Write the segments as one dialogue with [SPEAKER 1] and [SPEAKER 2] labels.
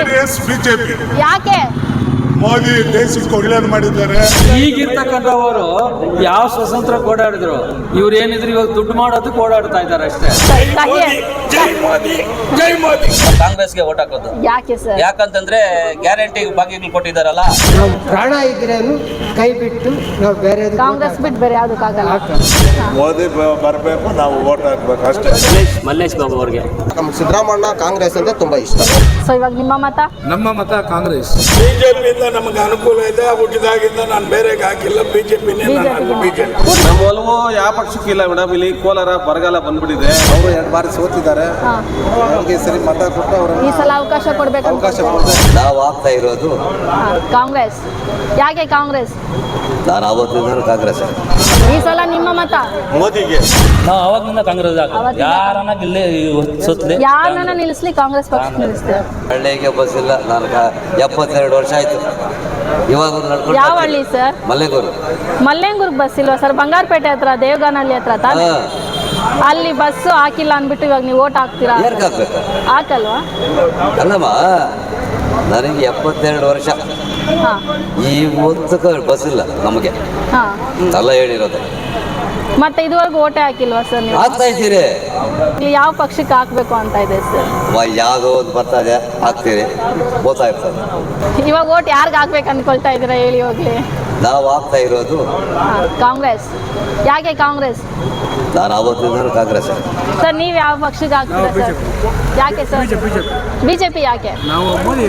[SPEAKER 1] BJP.
[SPEAKER 2] ಯಾಕೆ?
[SPEAKER 1] ಮೋದಿ ದೇಶಕ್ಕೆ ಒಳ್ಳೇದು ಮಾಡಿದ್ದಾರೆ.
[SPEAKER 3] ಈಗಿರ್ತಕ್ಕಂಥವರು ಯಾವ ಸ್ವತಂತ್ರ ಓಡಾಡಿದ್ರು? ಇವ್ರು ಏನಿದ್ರು ಇವಾಗ ದುಡ್ಡು ಮಾಡೋದಕ್ಕೆ ಓಡಾಡ್ತಾ ಇದ್ದಾರೆ ಅಷ್ಟೇ.
[SPEAKER 2] ಕಹಿ
[SPEAKER 4] ಕಾಂಗ್ರೆಸ್ಗೆ ಓಟ್ ಹಾಕೋದು.
[SPEAKER 2] ಯಾಕೆ ಸರ್?
[SPEAKER 4] ಯಾಕಂತಂದ್ರೆ ಗ್ಯಾರಂಟಿ ಭಾಗ್ಯಗಳು ಕೊಟ್ಟಿದಾರಲ್ಲ
[SPEAKER 5] ನಾವು ಪ್ರಾಣ ಇದ್ರೇನು ಕೈ ಬಿಟ್ಟು ನಾವು ಬೇರೆ
[SPEAKER 2] ಕಾಂಗ್ರೆಸ್ ಬಿಟ್ಟು ಬೇರೆ ಯಾವ್ದಕ್ಕಾಗಲ್ಲ
[SPEAKER 1] ಮೋದಿ ಬರಬೇಕು ನಾವು ಓಟ್ ಹಾಕ್ಬೇಕು ಅಷ್ಟೇ.
[SPEAKER 4] ಮಲ್ಲೇಶ್ ಬಾಬು ಅವ್ರಿಗೆ.
[SPEAKER 5] ನಮ್ಗೆ ಸಿದ್ದರಾಮಣ್ಣ ಕಾಂಗ್ರೆಸ್ ಅಂದ್ರೆ ತುಂಬಾ ಇಷ್ಟ.
[SPEAKER 2] ಸೊ ಇವಾಗ ನಿಮ್ಮ ಮತ?
[SPEAKER 6] ನಮ್ಮ ಮತ ಕಾಂಗ್ರೆಸ್.
[SPEAKER 7] ಬಿಜೆಪಿಯಿಂದ ನಮಗೆ ಅನುಕೂಲ ಇದೆ ಹುಟ್ಟಿದಾಗಿಂದ ನಾನು ಬೇರೆಗೆ ಹಾಕಿಲ್ಲ ಬಿಜೆಪಿನೇ ನಾನು ಬಿಜೆಪಿ.
[SPEAKER 6] ನಮ್ಮ ಒಲವು ಯಾವ ಪಕ್ಷಕ್ಕಿಲ್ಲ ಮೇಡಮ್ ಇಲ್ಲಿ ಕೋಲಾರ ಬರಗಾಲ ಬಂದ್ಬಿಟ್ಟಿದೆ. ಅವರು ಎರಡು ಬಾರಿ ಸೋತಿದ್ದಾರೆ.
[SPEAKER 2] ಹಾ.
[SPEAKER 6] ಅವ್ರಿಗೆ ಸರಿ ಮತ ಕೊಟ್ಟು ಅವರ
[SPEAKER 2] ಈ ಸಲ ಅವಕಾಶ ಕೊಡ್ಬೇಕು
[SPEAKER 6] ಅವಕಾಶ ಕೊಡ್ಬೇಕು.
[SPEAKER 4] ನಾವು ಆಗ್ತಾ ಇರೋದು
[SPEAKER 2] ಕಾಂಗ್ರೆಸ್. ಯಾಕೆ ಕಾಂಗ್ರೆಸ್?
[SPEAKER 4] ನಾನು ಅವತ್ತಿನ ಕಾಂಗ್ರೆಸ್.
[SPEAKER 2] ಈ ಸಲ ನಿಮ್ಮ ಮತ?
[SPEAKER 1] ಮೋದಿಗೆ.
[SPEAKER 4] ನಾವು ಅವಾಗಿಂದ ಕಾಂಗ್ರೆಸ್
[SPEAKER 2] ಅವತ್ತಿಂದ-
[SPEAKER 4] ಯಾರನ್ನ ಗಿಲ್ಲಿ ಸುತ್ತಲಿ
[SPEAKER 2] ಯಾರನ್ನ ನಿಲ್ಲಿಸ್ಲಿ ಕಾಂಗ್ರೆಸ್ ಪಕ್ಷ ನಿಲ್ಲಿಸ್ತೇವೆ
[SPEAKER 4] ಹಳ್ಳಿಗೆ ಬಸ್ ಇಲ್ಲ ನಾನು ಎಪ್ಪತ್ತೆರಡು ವರ್ಷ ಆಯ್ತು. ಇವಾಗ ನಡ್ಕೊಂಡು
[SPEAKER 2] ಯಾವ ಹಳ್ಳಿ ಸರ್?
[SPEAKER 4] ಮಲ್ಲೇಗೂರು.
[SPEAKER 2] ಮಲ್ಲೇಂಗೂರ್ಗೆ ಬಸ್ ಇಲ್ವಾ ಸರ್? ಬಂಗಾರಪೇಟೆ ಹತ್ರ ದೇವಗಾನಹಳ್ಳಿ ಹತ್ರ ತಾನೇ? ಅಲ್ಲಿ ಬಸ್ ಹಾಕಿಲ್ಲ ಅಂದ್ಬಿಟ್ಟು ಇವಾಗ ನೀವು ಓಟ್ ಹಾಕ್ತೀರಾ?
[SPEAKER 4] ಯಾರ್ಗ್ ಹಾಕ್ಬೇಕು?
[SPEAKER 2] ಹಾಕಲ್ವಾ?
[SPEAKER 4] ಅಲ್ಲಮ್ಮ ನನಗೆ ಎಪ್ಪತ್ತೆರಡು ವರ್ಷ.
[SPEAKER 2] ಹಾ.
[SPEAKER 4] ಈ ಒಂದು ಬಸ್ ಇಲ್ಲ ನಮಗೆ.
[SPEAKER 2] ಹಾ.
[SPEAKER 4] ಎಲ್ಲ ಹೇಳಿರೋದು.
[SPEAKER 2] ಮತ್ತೆ ಇದುವರೆಗೂ ಓಟೆ ಹಾಕಿಲ್ವಾ ಸರ್ ನೀವು?
[SPEAKER 4] ಆಗ್ತಾ ಇದ್ದೀರಿ.
[SPEAKER 2] ಇಲ್ಲಿ ಯಾವ ಪಕ್ಷಕ್ಕೆ ಹಾಕ್ಬೇಕು ಅಂತ ಇದೆ ಸರ್
[SPEAKER 4] ವ- ಯಾವುದೋ ಒಂದು ಬರ್ತಾ ಇದೆ ಹಾಕ್ತೀರಿ. ಗೊತ್ತಾಗ್ತದೆ
[SPEAKER 2] ಇವಾಗ ಓಟ್ ಯಾರಿಗೆ ಹಾಕ್ಬೇಕು ಅನ್ಕೊಳ್ತಾ ಇದ್ದೀರಾ ಹೇಳಿ ಹೋಗ್ಲಿ.
[SPEAKER 4] ನಾವು ಆಗ್ತಾ ಇರೋದು
[SPEAKER 2] ಕಾಂಗ್ರೆಸ್. ಯಾಕೆ ಕಾಂಗ್ರೆಸ್?
[SPEAKER 4] ನಾನು ಅವತ್ತಿನ ಕಾಂಗ್ರೆಸ್.
[SPEAKER 2] ಸರ್ ನೀವು ಯಾವ ಪಕ್ಷಕ್ಕೆ ಹಾಕ್ತೀರಾ ಸರ್? ಯಾಕೆ ಸರ್? ಬಿಜೆಪಿ ಯಾಕೆ?
[SPEAKER 6] ನಾವು ಮೋದಿ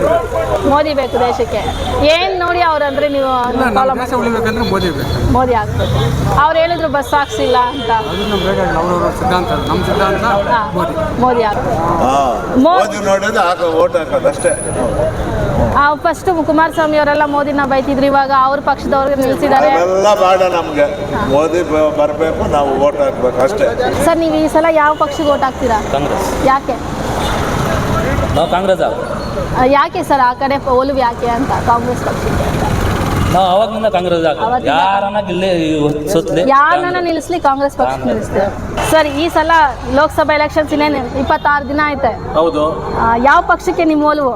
[SPEAKER 2] ಮೋದಿ ಬೇಕು ದೇಶಕ್ಕೆ. ಏನ್ ನೋಡಿ ಅವ್ರಂದ್ರೆ ನೀವು follow?
[SPEAKER 6] ಉಳಿಬೇಕಂದ್ರೆ ಮೋದಿ ಬೇಕು.
[SPEAKER 2] ಮೋದಿ ಹಾಕ್ಬೇಕು ಅವ್ರು ಹೇಳಿದ್ರು ಬಸ್ ಹಾಕ್ಸಿಲ್ಲ ಅಂತ.
[SPEAKER 6] ಅದು ನಮ್ಗೆ ಬೇಕಾಗಿಲ್ಲ. ಅವ್ರವ್ರ ಸಿದ್ಧಾಂತ ನಮ್ಮ ಸಿದ್ಧಾಂತ
[SPEAKER 2] ಹಾ,
[SPEAKER 6] ಮೋದಿ.
[SPEAKER 2] ಮೋದಿ ಹಾಕ್ಬೇಕು
[SPEAKER 1] ಮೋದಿ ನೋಡಿದ್ರೆ ಹಾಕ ಓಟ್ ಹಾಕೋದು ಅಷ್ಟೇ.
[SPEAKER 2] ಫಸ್ಟ್ ಕುಮಾರಸ್ವಾಮಿ ಅವರೆಲ್ಲ ಮೋದಿನ ಬೈತಿದ್ರು. ಇವಾಗ ಅವ್ರ ಪಕ್ಷದವ್ರಿಗೆ ನಿಲ್ಸಿದ್ದಾರೆ.
[SPEAKER 1] ಅವೆಲ್ಲ ಬೇಡ ನಮ್ಗೆ. ಮೋದಿ ಬರಬೇಕು ನಾವು ಓಟ್ ಹಾಕ್ಬೇಕು ಅಷ್ಟೇ.
[SPEAKER 2] ಸರ್ ನೀವು ಈ ಸಲ ಯಾವ ಪಕ್ಷಕ್ಕೆ ಓಟ್ ಹಾಕ್ತೀರಾ?
[SPEAKER 4] ಕಾಂಗ್ರೆಸ್.
[SPEAKER 2] ಯಾಕೆ?
[SPEAKER 4] ನಾವು ಕಾಂಗ್ರೆಸ್
[SPEAKER 2] ಆ, ಯಾಕೆ ಸರ್ ಆ ಕಡೆ ಒಲವು ಯಾಕೆ ಅಂತ ಕಾಂಗ್ರೆಸ್ ಪಕ್ಷಕ್ಕೆ? ಅಂತ
[SPEAKER 4] ನಾವು ಅವಾಗಿಂದ ಕಾಂಗ್ರೆಸ್
[SPEAKER 2] ಅವತ್ತಿಂದ-
[SPEAKER 4] ಯಾರನ್ನ ಗಿಲ್ಲಿ ಸುತ್ತಲಿ
[SPEAKER 2] ಯಾರನ್ನ ನಿಲ್ಲಿಸ್ಲಿ ಕಾಂಗ್ರೆಸ್ ಪಕ್ಷ ನಿಲ್ಲಿಸ್ತೀವಿ ಸರ್ ಈ ಸಲ ಲೋಕಸಭಾ ಎಲೆಕ್ಷನ್ಸ್ ಇನ್ನೇನು? ಇಪ್ಪತ್ತಾರು ದಿನ ಐತೆ
[SPEAKER 6] ಹೌದು.
[SPEAKER 2] ಆ, ಯಾವ ಪಕ್ಷಕ್ಕೆ ನಿಮ್ಮ ಒಲವು?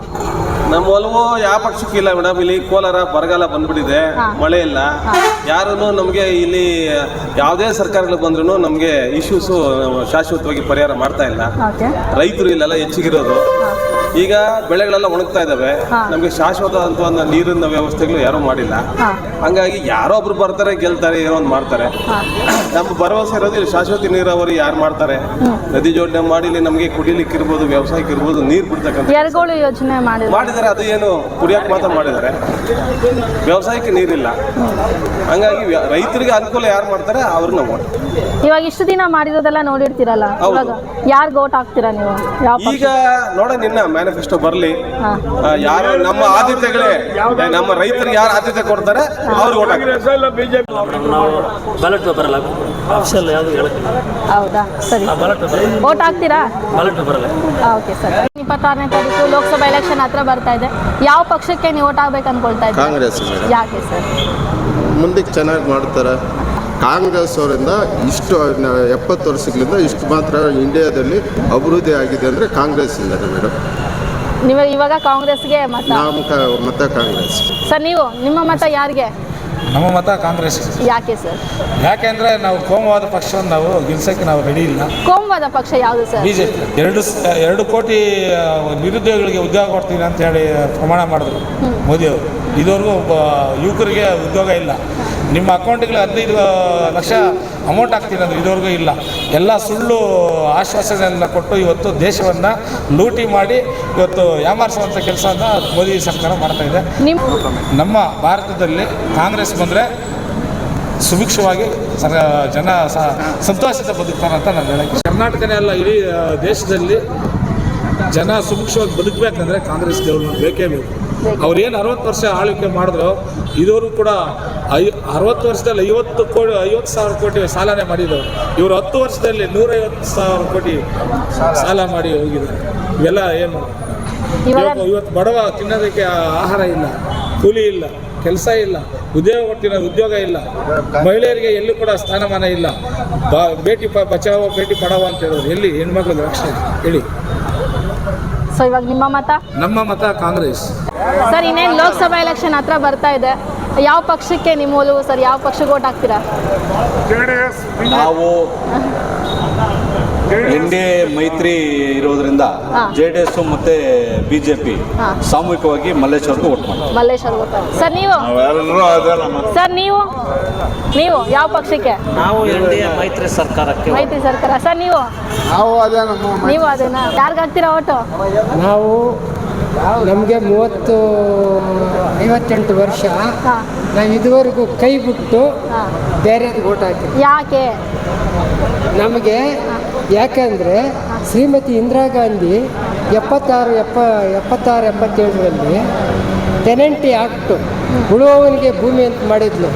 [SPEAKER 6] ನಮ್ಮ ಒಲವು ಯಾವ ಪಕ್ಷಕ್ಕೂ ಇಲ್ಲ ಮೇಡಮ್. ಇಲ್ಲಿ ಕೋಲಾರ ಬರಗಾಲ ಬಂದ್ಬಿಟ್ಟಿದೆ. ಮಳೆ ಇಲ್ಲ. ಯಾರೂ ನಮಗೆ ಇಲ್ಲಿ ಯಾವುದೇ ಸರ್ಕಾರಗಳು ಬಂದ್ರೂ ನಮಗೆ ಇಶ್ಯೂಸು ಶಾಶ್ವತವಾಗಿ ಪರಿಹಾರ ಮಾಡ್ತಾ ಇಲ್ಲ. ರೈತರು ಇಲ್ಲೆಲ್ಲ ಹೆಚ್ಚಿಗಿರೋದು. ಈಗ ಬೆಳೆಗಳೆಲ್ಲ ಒಣಗ್ತಾ
[SPEAKER 2] ಇದಾವೆ.
[SPEAKER 6] ನಮಗೆ ಶಾಶ್ವತ ಅಂತ ಒಂದು ನೀರಿನ ವ್ಯವಸ್ಥೆಗಳು ಯಾರೂ ಮಾಡಿಲ್ಲ. ಹಂಗಾಗಿ ಯಾರೋ ಒಬ್ರು ಬರ್ತಾರೆ ಗೆಲ್ತಾರೆ ಏನೋ ಒಂದು ಮಾಡ್ತಾರೆ. ನಮ್ಮ ಭರವಸೆ ಇರೋದು ಇಲ್ಲಿ ಶಾಶ್ವತ ನೀರಾವರಿ ಯಾರು ಮಾಡ್ತಾರೆ? ನದಿ ಜೋಡಣೆ ಮಾಡಿ ಇಲ್ಲಿ ನಮಗೆ ಕುಡಿಲಿಕ್ಕೆ ಇರ್ಬೋದು ವ್ಯವಸಾಯಕ್ಕೆ ಇರ್ಬೋದು ನೀರು ಬಿಡ್ತಕ್ಕಂಥ
[SPEAKER 2] ಯೋಜನೆ ಮಾಡಿದ್ರು.
[SPEAKER 6] ಮಾಡಿದ್ದಾರೆ ಅದು ಏನು ಕುಡಿಯಕ್ಕೆ ಮಾತ್ರ ಮಾಡಿದ್ದಾರೆ. ವ್ಯವಸಾಯಕ್ಕೆ ನೀರಿಲ್ಲ. ಹಂಗಾಗಿ ರೈತರಿಗೆ ಅನುಕೂಲ ಯಾರು ಮಾಡ್ತಾರೆ? ಅವ್ರನ್ನ ಮಾಡಿ
[SPEAKER 2] ಇವಾಗ ಇಷ್ಟು ದಿನ ಮಾಡಿರೋದೆಲ್ಲ ನೋಡಿರ್ತೀರಲ್ಲ ಯಾರು ಗೋಟ್ ಹಾಕ್ತೀರಾ ನೀವು?
[SPEAKER 6] ಈಗ ನೋಡ ನಿನ್ನ ಮ್ಯಾನಿಫೆಸ್ಟೋ ಬರಲಿ ಯಾರು ನಮ್ಮ ಆದ್ಯತೆಗಳೇ ನಮ್ಮ ರೈತರಿಗೆ ಯಾರು ಆದ್ಯತೆ ಕೊಡ್ತಾರೆ ಅವ್ರಿಗೆ ಓಟ್
[SPEAKER 7] ಬಿಜೆಪಿ
[SPEAKER 4] ನಾವು ಬ್ಯಾಲೆಟ್ ಪೇಪರ್ ಅಲ್ಲ ಆಫೀಸಲ್ ಯಾವುದು
[SPEAKER 2] ಹೌದಾ? ಸರಿ. ಓಟ್ ಹಾಕ್ತೀರಾ?
[SPEAKER 4] ಬ್ಯಾಲೆಟ್ ಪೇಪರ್ ಅಲ್ಲ.
[SPEAKER 2] Okay sir. ಇಪ್ಪತ್ತಾರನೇ ತಾರೀಕು ಲೋಕಸಭಾ ಎಲೆಕ್ಷನ್ ಹತ್ರ ಬರ್ತಾ ಇದೆ. ಯಾವ ಪಕ್ಷಕ್ಕೆ ನೀವು ಓಟ್ ಹಾಕ್ಬೇಕು ಅನ್ಕೊಳ್ತಾ ಇದ್ದೀರಾ?
[SPEAKER 8] ಕಾಂಗ್ರೆಸ್.
[SPEAKER 2] ಯಾಕೆ ಸರ್?
[SPEAKER 8] ಮುಂದಕ್ಕೆ ಚೆನ್ನಾಗಿ ಮಾಡ್ತಾರೆ. ಕಾಂಗ್ರೆಸ್ ಅವರಿಂದ ಇಷ್ಟು ಎಪ್ಪತ್ತು ವರ್ಷಗಳಿಂದ ಇಷ್ಟು ಮಾತ್ರ ಇಂಡಿಯಾದಲ್ಲಿ ಅಭಿವೃದ್ಧಿ ಆಗಿದೆ ಅಂದರೆ ಕಾಂಗ್ರೆಸ್ ಇಂದ ಮೇಡಮ್.
[SPEAKER 2] ನೀವು ಇವಾಗ ಕಾಂಗ್ರೆಸ್ಗೆ ಮತ?
[SPEAKER 8] ಮತ ಕಾಂಗ್ರೆಸ್.
[SPEAKER 2] ಸರ್ ನೀವು ನಿಮ್ಮ ಮತ ಯಾರಿಗೆ?
[SPEAKER 9] ನಮ್ಮ ಮತ ಕಾಂಗ್ರೆಸ್.
[SPEAKER 2] ಯಾಕೆ ಸರ್?
[SPEAKER 9] ಯಾಕೆಂದ್ರೆ ನಾವು ಕೋಮವಾದ ಪಕ್ಷ ನಾವು ಗೆಲ್ಸಕ್ಕೆ ನಾವು ರೆಡಿ ಇಲ್ಲ.
[SPEAKER 2] ಕೋಮವಾದ ಪಕ್ಷ ಯಾವುದು ಸರ್?
[SPEAKER 9] ಬಿಜೆಪಿ. ಎರಡು ಸ- ಎರಡು ಕೋಟಿ ನಿರುದ್ಯೋಗಿಗಳಿಗೆ ಉದ್ಯೋಗ ಕೊಡ್ತೀನಿ ಅಂತ ಹೇಳಿ ಪ್ರಮಾಣ ಮಾಡಿದ್ರು ಮೋದಿಯವರು. ಇದುವರೆಗೂ ಯುವಕರಿಗೆ ಉದ್ಯೋಗ ಇಲ್ಲ. ನಿಮ್ಮ ಅಕೌಂಟ್ಗೆ ಹದಿನೈದು ಲಕ್ಷ ಅಮೌಂಟ್ ಹಾಕ್ತೀನಿ ಅಂದರೆ ಇದುವರೆಗೂ ಇಲ್ಲ. ಎಲ್ಲ ಸುಳ್ಳು ಆಶ್ವಾಸನೆಯನ್ನು ಕೊಟ್ಟು ಇವತ್ತು ದೇಶವನ್ನು ಲೂಟಿ ಮಾಡಿ ಇವತ್ತು ಯಾಮಾರಿಸುವಂಥ ಕೆಲಸವನ್ನು ಮೋದಿ ಸರ್ಕಾರ ಮಾಡ್ತಾ ಇದೆ.
[SPEAKER 2] ನಮ್ಮ
[SPEAKER 9] ಭಾರತದಲ್ಲಿ ಕಾಂಗ್ರೆಸ್ ಬಂದರೆ ಸುಭಿಕ್ಷವಾಗಿ ಸರ್ ಜನ ಸ ಸಂತೋಷದ ಬದುಕ್ತಾರೆ ಅಂತ ನಾನು ಹೇಳಕ್ಕೆ ಕರ್ನಾಟಕನೇ ಅಲ್ಲ ಇಡೀ ದೇಶದಲ್ಲಿ ಜನ ಸುಭಿಕ್ಷವಾಗಿ ಬದುಕಬೇಕಂದ್ರೆ ಕಾಂಗ್ರೆಸ್ ಗೌರ್ಮೆಂಟ್ ಬೇಕೇ ಬೇಕು. ಅವ್ರು ಏನು ಅರವತ್ತು ವರ್ಷ ಆಳ್ವಿಕೆ ಮಾಡಿದ್ರು ಇದೋರು ಕೂಡ ಐ ಅರವತ್ತು ವರ್ಷದಲ್ಲಿ ಐವತ್ತು ಕೋಟಿ ಐವತ್ತು ಸಾವಿರ ಕೋಟಿ ಸಾಲನೇ ಮಾಡಿದ್ರು. ಇವರು ಹತ್ತು ವರ್ಷದಲ್ಲಿ ನೂರೈವತ್ತು ಸಾವಿರ ಕೋಟಿ ಸಾಲ ಮಾಡಿ ಹೋಗಿದ್ದಾರೆ ಇವೆಲ್ಲ ಏನು? ಇವತ್ತು ಬಡವ ತಿನ್ನೋದಕ್ಕೆ ಆಹಾರ ಇಲ್ಲ ಕೂಲಿ ಇಲ್ಲ ಕೆಲಸ ಇಲ್ಲ ಉದ್ಯೋಗ ಹೊಟ್ಟಿನ ಉದ್ಯೋಗ ಇಲ್ಲ ಮಹಿಳೆಯರಿಗೆ ಎಲ್ಲೂ ಕೂಡ ಸ್ಥಾನಮಾನ ಇಲ್ಲ. ಬಾ- ಬೇಟಿ ಪ ಬಚಾವೋ ಭೇಟಿ ಪಡಾವೋ ಅಂತ ಹೇಳೋದು ಎಲ್ಲಿ ಹೆಣ್ಮಕ್ಳದ್ದು ರಕ್ಷಣೆ ಹೇಳಿ.
[SPEAKER 2] ಸೊ ಇವಾಗ ನಿಮ್ಮ ಮತ?
[SPEAKER 9] ನಮ್ಮ ಮತ ಕಾಂಗ್ರೆಸ್.
[SPEAKER 2] ಸರ್ ಇನ್ನೇನು ಲೋಕಸಭಾ ಎಲೆಕ್ಷನ್ ಹತ್ರ ಬರ್ತಾ ಇದೆ. ಯಾವ ಪಕ್ಷಕ್ಕೆ ನಿಮ್ಮ ಒಲವು ಸರ್ ಯಾವ ಪಕ್ಷಕ್ಕೆ ಓಟ್ ಹಾಕ್ತೀರಾ?
[SPEAKER 10] ನಾವು ಎನ್ ಡಿ ಎ ಮೈತ್ರಿ ಇರೋದ್ರಿಂದ. ಜೆ ಡಿ ಎಸ್ ಮತ್ತೆ ಬಿಜೆಪಿ. ಸಾಮೂಹಿಕವಾಗಿ ಮಲ್ಲೇಶ್ವರ್ಗೂ ಓಟ್ ಮಾಡ್ತಾರೆ.
[SPEAKER 2] ಮಲ್ಲೇಶ್ವರ್ ಸರ್ ನೀವು?
[SPEAKER 1] ನಾವೆಲ್ಲರೂ ಅದೇ
[SPEAKER 2] ಸರ್ ನೀವು? ನೀವು ಯಾವ ಪಕ್ಷಕ್ಕೆ?
[SPEAKER 3] ನಾವು ಎನ್ ಡಿ ಎ ಮೈತ್ರಿ ಸರ್ಕಾರಕ್ಕೆ
[SPEAKER 2] ಮೈತ್ರಿ ಸರ್ಕಾರ. ಸರ್ ನೀವು?
[SPEAKER 8] ನಾವು ಅದೇ
[SPEAKER 2] ನೀವು ಅದೇನಾ? ಯಾರಿಗೆ ಹಾಕ್ತೀರಾ ಓಟು
[SPEAKER 5] ನಾವು ನಮಗೆ ಮೂವತ್ತು ಐವತ್ತೆಂಟು ವರ್ಷ. ನಾವು ಇದುವರೆಗೂ ಕೈ ಬಿಟ್ಟು ಬೇರೆ ಓಟ್ ಹಾಕಿ
[SPEAKER 2] ಯಾಕೆ?
[SPEAKER 5] ನಮಗೆ ಯಾಕಂದರೆ ಶ್ರೀಮತಿ ಇಂದಿರಾ ಗಾಂಧಿ ಎಪ್ಪತ್ತಾರು ಎಪ್ಪ ಎಪ್ಪತ್ತಾರು ಎಪ್ಪತ್ತೇಳರಲ್ಲಿ ಟೆನೆಂಟಿ ಆಕ್ಟು ಉಳುವವನಿಗೆ ಭೂಮಿ ಅಂತ ಮಾಡಿದ್ಲು.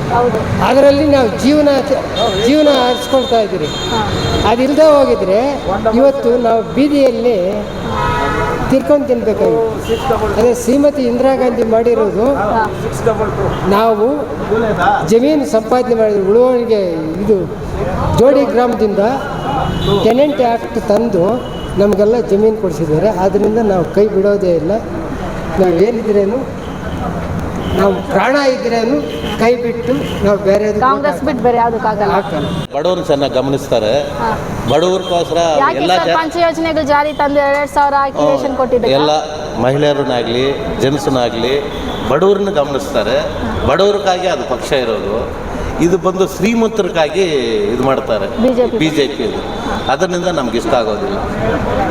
[SPEAKER 5] ಅದರಲ್ಲಿ ನಾವು ಜೀವನ ಜೀವನ ಆರಿಸ್ಕೊಳ್ತಾ ಇದ್ದೀರಿ. ಅದಿಲ್ಲದೆ ಹೋಗಿದ್ರೆ ಇವತ್ತು ನಾವು ಬೀದಿಯಲ್ಲಿ ತಿರ್ಕೊಂಡು ತಿನ್ಬೇಕಾಗಿತ್ತು. ಅದೇ ಶ್ರೀಮತಿ ಇಂದಿರಾ ಗಾಂಧಿ ಮಾಡಿರೋದು ನಾವು ಜಮೀನು ಸಂಪಾದನೆ ಮಾಡಿದ್ರು. ಉಳುವವನಿಗೆ ಇದು ಜೋಡಿ ಗ್ರಾಮದಿಂದ ಟೆನೆಂಟ್ ಆ್ಯಕ್ಟ್ ತಂದು ನಮಗೆಲ್ಲ ಜಮೀನು ಕೊಡಿಸಿದ್ದಾರೆ. ಆದ್ದರಿಂದ ನಾವು ಕೈ ಬಿಡೋದೇ ಇಲ್ಲ. ನಾವು ಏನಿದ್ರೇನು ನಾವು ಪ್ರಾಣ ಇದ್ರೇನು ಕೈ ಬಿಟ್ಟು ನಾವು ಬೇರೆ
[SPEAKER 2] ಕಾಂಗ್ರೆಸ್ ಬಿಟ್ಟು ಬೇರೆ ಯಾವುದಕ್ಕಾಗಲ್ಲ
[SPEAKER 11] ಬಡವರು ಚೆನ್ನಾಗಿ ಗಮನಿಸ್ತಾರೆ. ಬಡವರಿಗೋಸ್ಕರ ಎಲ್ಲ
[SPEAKER 2] ಪಂಚ ಯೋಜನೆಗಳು ಜಾರಿ ತಂದು ಎರಡ್ ಸಾವಿರ ರೇಷನ್ ಕೊಟ್ಟಿದ್ದಾರೆ
[SPEAKER 11] ಎಲ್ಲ ಮಹಿಳೆಯರನ್ನಾಗಲಿ ಜೆಂಟ್ಸನ್ನಾಗಲಿ ಬಡವ್ರನ್ನ ಗಮನಿಸ್ತಾರೆ. ಬಡವರಿಗಾಗಿ ಅದು ಪಕ್ಷ ಇರೋದು. ಇದು ಬಂದು ಶ್ರೀಮಂತರಿಗಾಗಿ ಇದು ಮಾಡ್ತಾರೆ.
[SPEAKER 2] ಬಿಜೆಪಿ.
[SPEAKER 11] ಬಿ ಜೆ ಪಿ ಅದರಿಂದ ನಮ್ಗೆ ಇಷ್ಟ ಆಗೋದಿಲ್ಲ.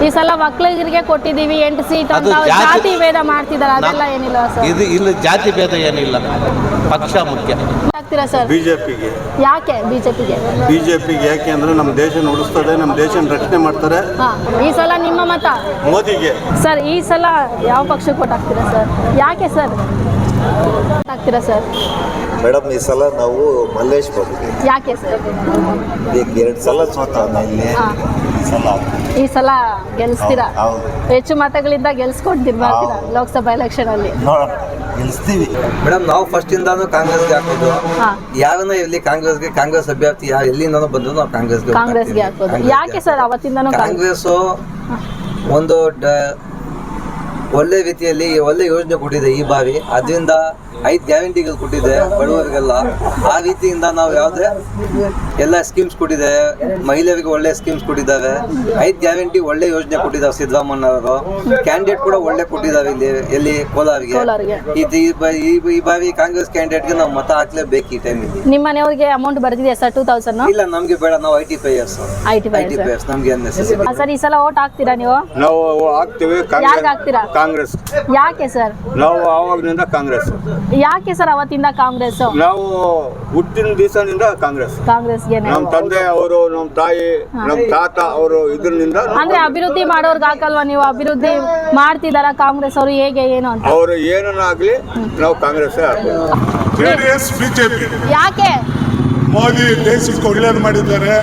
[SPEAKER 2] ಈ ಸಲ ಮಕ್ಕಳಿಗೆ ಕೊಟ್ಟಿದ್ದೀವಿ ಎಂಟು ಸೀಟ್
[SPEAKER 11] ಅದು ಜಾತಿ-
[SPEAKER 2] ಜಾತಿ ಭೇದ ಮಾಡ್ತಿದ್ದಾರೆ ಅದೆಲ್ಲ ಏನಿಲ್ಲ ಸರ್.
[SPEAKER 11] ಇದು ಇಲ್ಲಿ ಜಾತಿ ಭೇದ ಏನಿಲ್ಲ. ಪಕ್ಷ ಮುಖ್ಯ.
[SPEAKER 2] ಆಗ್ತೀರಾ ಸರ್?
[SPEAKER 1] ಬಿಜೆಪಿಗೆ.
[SPEAKER 2] ಯಾಕೆ ಬಿಜೆಪಿಗೆ?
[SPEAKER 1] ಬಿಜೆಪಿಗೆ ಯಾಕೆ ಅಂದ್ರೆ ನಮ್ಮ ದೇಶ ಉಳಿಸ್ತದೆ ನಮ್ಮ ದೇಶನ ರಕ್ಷಣೆ ಮಾಡ್ತಾರೆ.
[SPEAKER 2] ಹಾ ಈ ಸಲ ನಿಮ್ಮ ಮತ?
[SPEAKER 1] ಮೋದಿಗೆ.
[SPEAKER 2] ಸರ್ ಈ ಸಲ ಯಾವ ಪಕ್ಷಕ್ಕೆ ಕೊಟ್ಟಾಗ್ತೀರಾ ಹಾಕ್ತೀರಾ ಸರ್? ಯಾಕೆ ಸರ್? ಹಾಕ್ತೀರಾ ಸರ್?
[SPEAKER 12] ಮೇಡಮ್ ಈ ಸಲ ನಾವು ಮಲ್ಲೇಶ್ ಬಂದ್ವಿ
[SPEAKER 2] ಯಾಕೆ ಸರ್?
[SPEAKER 12] ಈಗ ಎರಡು ಸಲ ಸೋತವನ ಇಲ್ಲಿ
[SPEAKER 2] ಹಾ.
[SPEAKER 12] ಈ ಸಲ.
[SPEAKER 2] ಈ ಸಲ ಗೆಲ್ಲಿಸ್ತೀರಾ
[SPEAKER 12] ಹೌದು
[SPEAKER 2] ಹೆಚ್ಚು ಮತಗಳಿಂದ ಗೆಲ್ಸ್ಕೊಂಡು ಬರ್ತೀರಾ ಲೋಕಸಭಾ ಎಲೆಕ್ಷನ್ ಅಲ್ಲಿ?
[SPEAKER 12] ನೋಡೋಣ ಗೆಲ್ಲಿಸ್ತೀವಿ
[SPEAKER 4] ಮೇಡಮ್ ನಾವು ಫಸ್ಟ್ ಇಂದಾನು ಕಾಂಗ್ರೆಸ್ಗೆ ಹಾಕೋದು.
[SPEAKER 2] ಹಾ.
[SPEAKER 4] ಯಾರನ್ನ ಇಲ್ಲಿ ಕಾಂಗ್ರೆಸ್ಗೆ ಕಾಂಗ್ರೆಸ್ ಅಭ್ಯರ್ಥಿ ಯಾರು ಎಲ್ಲಿಂದನೂ ಬಂದ್ರು ನಾವು ಕಾಂಗ್ರೆಸ್ಗೆ
[SPEAKER 2] ಕಾಂಗ್ರೆಸ್ಗೆ. ಹಾಕೋದು. ಯಾಕೆ ಸರ್ ಅವತ್ತಿಂದನೂ ಕಾಂಗ್ರೆಸ್?
[SPEAKER 4] ಕಾಂಗ್ರೆಸ್ ಒಂದು ಡ- ಒಳ್ಳೆ ರೀತಿಯಲ್ಲಿ ಒಳ್ಳೆ ಯೋಜನೆ ಕೊಟ್ಟಿದೆ ಈ ಬಾರಿ. ಅದರಿಂದ ಐದು ಗ್ಯಾರಂಟಿಗಳು ಕೊಟ್ಟಿದೆ ಬಡವರಿಗೆಲ್ಲ. ಆ ರೀತಿಯಿಂದ ನಾವು ಯಾವುದೇ ಎಲ್ಲ ಸ್ಕೀಮ್ಸ್ ಕೊಟ್ಟಿದೆ. ಮಹಿಳೆಯರಿಗೆ ಒಳ್ಳೆ ಸ್ಕೀಮ್ಸ್ ಕೊಟ್ಟಿದ್ದಾರೆ ಐದು ಗ್ಯಾರಂಟಿ ಒಳ್ಳೆ ಯೋಜನೆ ಕೊಟ್ಟಿದ್ದಾರೆ ಸಿದ್ದರಾಮಯ್ಯ ಅವರು ಕ್ಯಾಂಡಿಡೇಟ್ ಕೂಡ ಒಳ್ಳೆ ಕೊಟ್ಟಿದ್ದಾರೆ ಇಲ್ಲಿ ಎಲ್ಲಿ? ಕೋಲಾರಿಗೆ. ಈ ಬ- ಈ ಈ ಬಾರಿ ಕಾಂಗ್ರೆಸ್ ಕ್ಯಾಂಡಿಡೇಟ್ಗೆ ನಾವು ಮತ ಹಾಕ್ಲೇಬೇಕು ಈ ಟೈಮಿಗೆ
[SPEAKER 2] ನಿಮ್ಮ ಮನೆಯವರಿಗೆ ಅಮೌಂಟ್ ಬರ್ತಿದೆಯಾ ಸರ್ ಟೂ ತೌಸಂಡ್
[SPEAKER 4] ಇಲ್ಲ ನಮಗೆ ಬೇಡ. ನಾವು I T payers
[SPEAKER 2] I T
[SPEAKER 4] I T payers ನಮ್ಗೆ
[SPEAKER 2] ಸರ್ ಈ ಸಲ ಓಟ್ ಹಾಕ್ತೀರಾ ನೀವು?
[SPEAKER 1] ನಾವು ಹಾಕ್ತೀವಿ.
[SPEAKER 2] ಯಾರಿಗೆ ಹಾಕ್ತೀರಾ?
[SPEAKER 1] ಕಾಂಗ್ರೆಸ್.
[SPEAKER 2] ಯಾಕೆ ಸರ್?
[SPEAKER 1] ನಾವು ಆವಾಗಿನಿಂದ ಕಾಂಗ್ರೆಸ್.
[SPEAKER 2] ಯಾಕೆ ಸರ್ ಅವತ್ತಿಂದ ಕಾಂಗ್ರೆಸ್?
[SPEAKER 1] ನಾವು ಹುಟ್ಟಿನ ದಿವಸದಿಂದ ಕಾಂಗ್ರೆಸ್.
[SPEAKER 2] ಕಾಂಗ್ರೆಸ್
[SPEAKER 1] ನಮ್ ತಂದೆ ಅವರು ನಮ್ಮ ತಾಯಿ ನಮ್ಮ ತಾತ ಅವರು ಇದರಿಂದ
[SPEAKER 2] ಅಂದ್ರೆ ಅಭಿವೃದ್ಧಿ ಮಾಡೋರ್ಗೆ ಹಾಕಲ್ವಾ ನೀವು? ಅಭಿವೃದ್ಧಿ ಮಾಡ್ತಿದಾರ ಕಾಂಗ್ರೆಸ್ ಅವರು ಹೇಗೆ ಏನು ಅಂತ?
[SPEAKER 1] ಅವರು ಏನನ್ನಾಗ್ಲಿ ನಾವು ಕಾಂಗ್ರೆಸ್
[SPEAKER 2] ಯಾಕೆ?
[SPEAKER 7] ಮೋದಿ ದೇಶಕ್ಕೆ ಒಳ್ಳೇದು ಮಾಡಿದ್ದಾರೆ.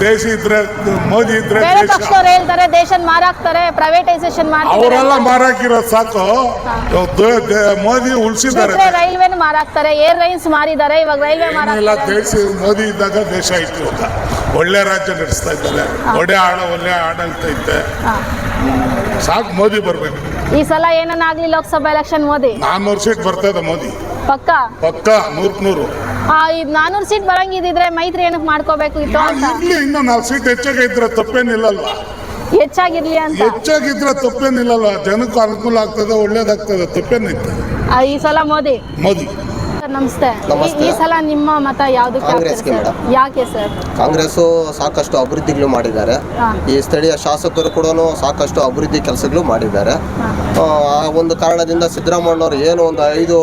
[SPEAKER 7] ದೇಶ ಇದ್ರೆ ಮೋದಿ ಇದ್ರೆ
[SPEAKER 2] ಬೇರೆ
[SPEAKER 7] ದೇಶ.
[SPEAKER 2] ಪಕ್ಷದವ್ರು ಹೇಳ್ತಾರೆ ದೇಶನ್ ಮಾರಾಕ್ತಾರೆ ಪ್ರೈವೇಟೈಸೇಷನ್
[SPEAKER 7] ಅವರೆಲ್ಲ
[SPEAKER 2] ಮಾರಾಕಿರೋ
[SPEAKER 7] ಮಾರಾಕಿರೋದು ಸಾಕು. ದ- ದ- ಮೋದಿ ಉಳಿಸಿದ್ದಾರೆ.
[SPEAKER 2] ರೈಲ್ವೆ ಮಾರಾಕ್ತಾರೆ ಏರ್ ಲೈನ್ಸ್ ಮಾರಿದ್ದಾರೆ ಇವಾಗ ರೈಲ್ವೆ ಮಾರಾಕ್ತಾರೆ.
[SPEAKER 7] ದೇಶ ಮೋದಿ ಇದ್ದಾಗ ದೇಶ ಇತ್ತು ಅಂತ. ಒಳ್ಳೆ ರಾಜ್ಯ ನಡೆಸ್ತಾ ಇದ್ದಾರೆ. ಒಳ್ಳೆ ಆಡ ಒಳ್ಳೆ ಆಡಳಿತ ಇದ್ದೆ
[SPEAKER 2] ಹಾ.
[SPEAKER 7] ಸಾಕು ಮೋದಿ ಬರ್ಬೇಕು.
[SPEAKER 2] ಈ ಸಲ ಏನನ್ನಾಗ್ಲಿ ಲೋಕಸಭಾ ಎಲೆಕ್ಷನ್ ಮೋದಿ.
[SPEAKER 7] ನಾನ್ ವರ್ಷಕ್ಕೆ ಬರ್ತದೆ ಮೋದಿ.
[SPEAKER 2] ಪಕ್ಕ?
[SPEAKER 7] ಪಕ್ಕ ನೂರ್ ನೂರು
[SPEAKER 2] ಆ ಇದು ನಾನೂರು ಸೀಟ್ ಬರಂಗಿದ್ರೆ ಮೈತ್ರಿ ಏನಕ್ಕೆ ಮಾಡ್ಕೋಬೇಕು ಇತ್ತು ಅಂತ?
[SPEAKER 7] ಇರ್ಲಿ ಇನ್ನು ನಾಲ್ಕು ಸೀಟ್ ಹೆಚ್ಚಾಗಿ ಇದ್ರೆ ತಪ್ಪೇನಿಲ್ಲಲ್ವಾ?
[SPEAKER 2] ಹೆಚ್ಚಾಗಿರ್ಲಿ ಅಂತ?
[SPEAKER 7] ಹೆಚ್ಚಾಗಿದ್ರೆ ತಪ್ಪೇನಿಲ್ಲಲ್ಲ ಜನಕ್ಕೂ ಅನುಕೂಲ ಆಗ್ತದೆ ಒಳ್ಳೇದಾಗ್ತದೆ ತಪ್ಪೇನಿಲ್ಲ.
[SPEAKER 2] ಆ, ಈ ಸಲ ಮೋದಿ?
[SPEAKER 7] ಮೋದಿ.
[SPEAKER 2] ಸರ್ ನಮಸ್ತೆ. ಈ- ಸಲ ನಿಮ್ಮ ಮತ ಯಾವ್ದಕ್ಕೆ
[SPEAKER 11] ಕಾಂಗ್ರೆಸ್ಗೆ?
[SPEAKER 2] ಯಾಕೆ ಸರ್?
[SPEAKER 11] ಕಾಂಗ್ರೆಸ್ ಸಾಕಷ್ಟು ಅಭಿವೃದ್ಧಿಗಳು ಮಾಡಿದ್ದಾರೆ.
[SPEAKER 2] ಹಾ.
[SPEAKER 11] ಈ ಸ್ಥಳೀಯ ಶಾಸಕರು ಕೂಡ ಸಾಕಷ್ಟು ಅಭಿವೃದ್ಧಿ ಕೆಲಸಗಳು ಮಾಡಿದ್ದಾರೆ. ಆ ಆ ಒಂದು ಕಾರಣದಿಂದ ಸಿದ್ದರಾಮಯ್ಯನವರು ಏನು ಒಂದು ಐದು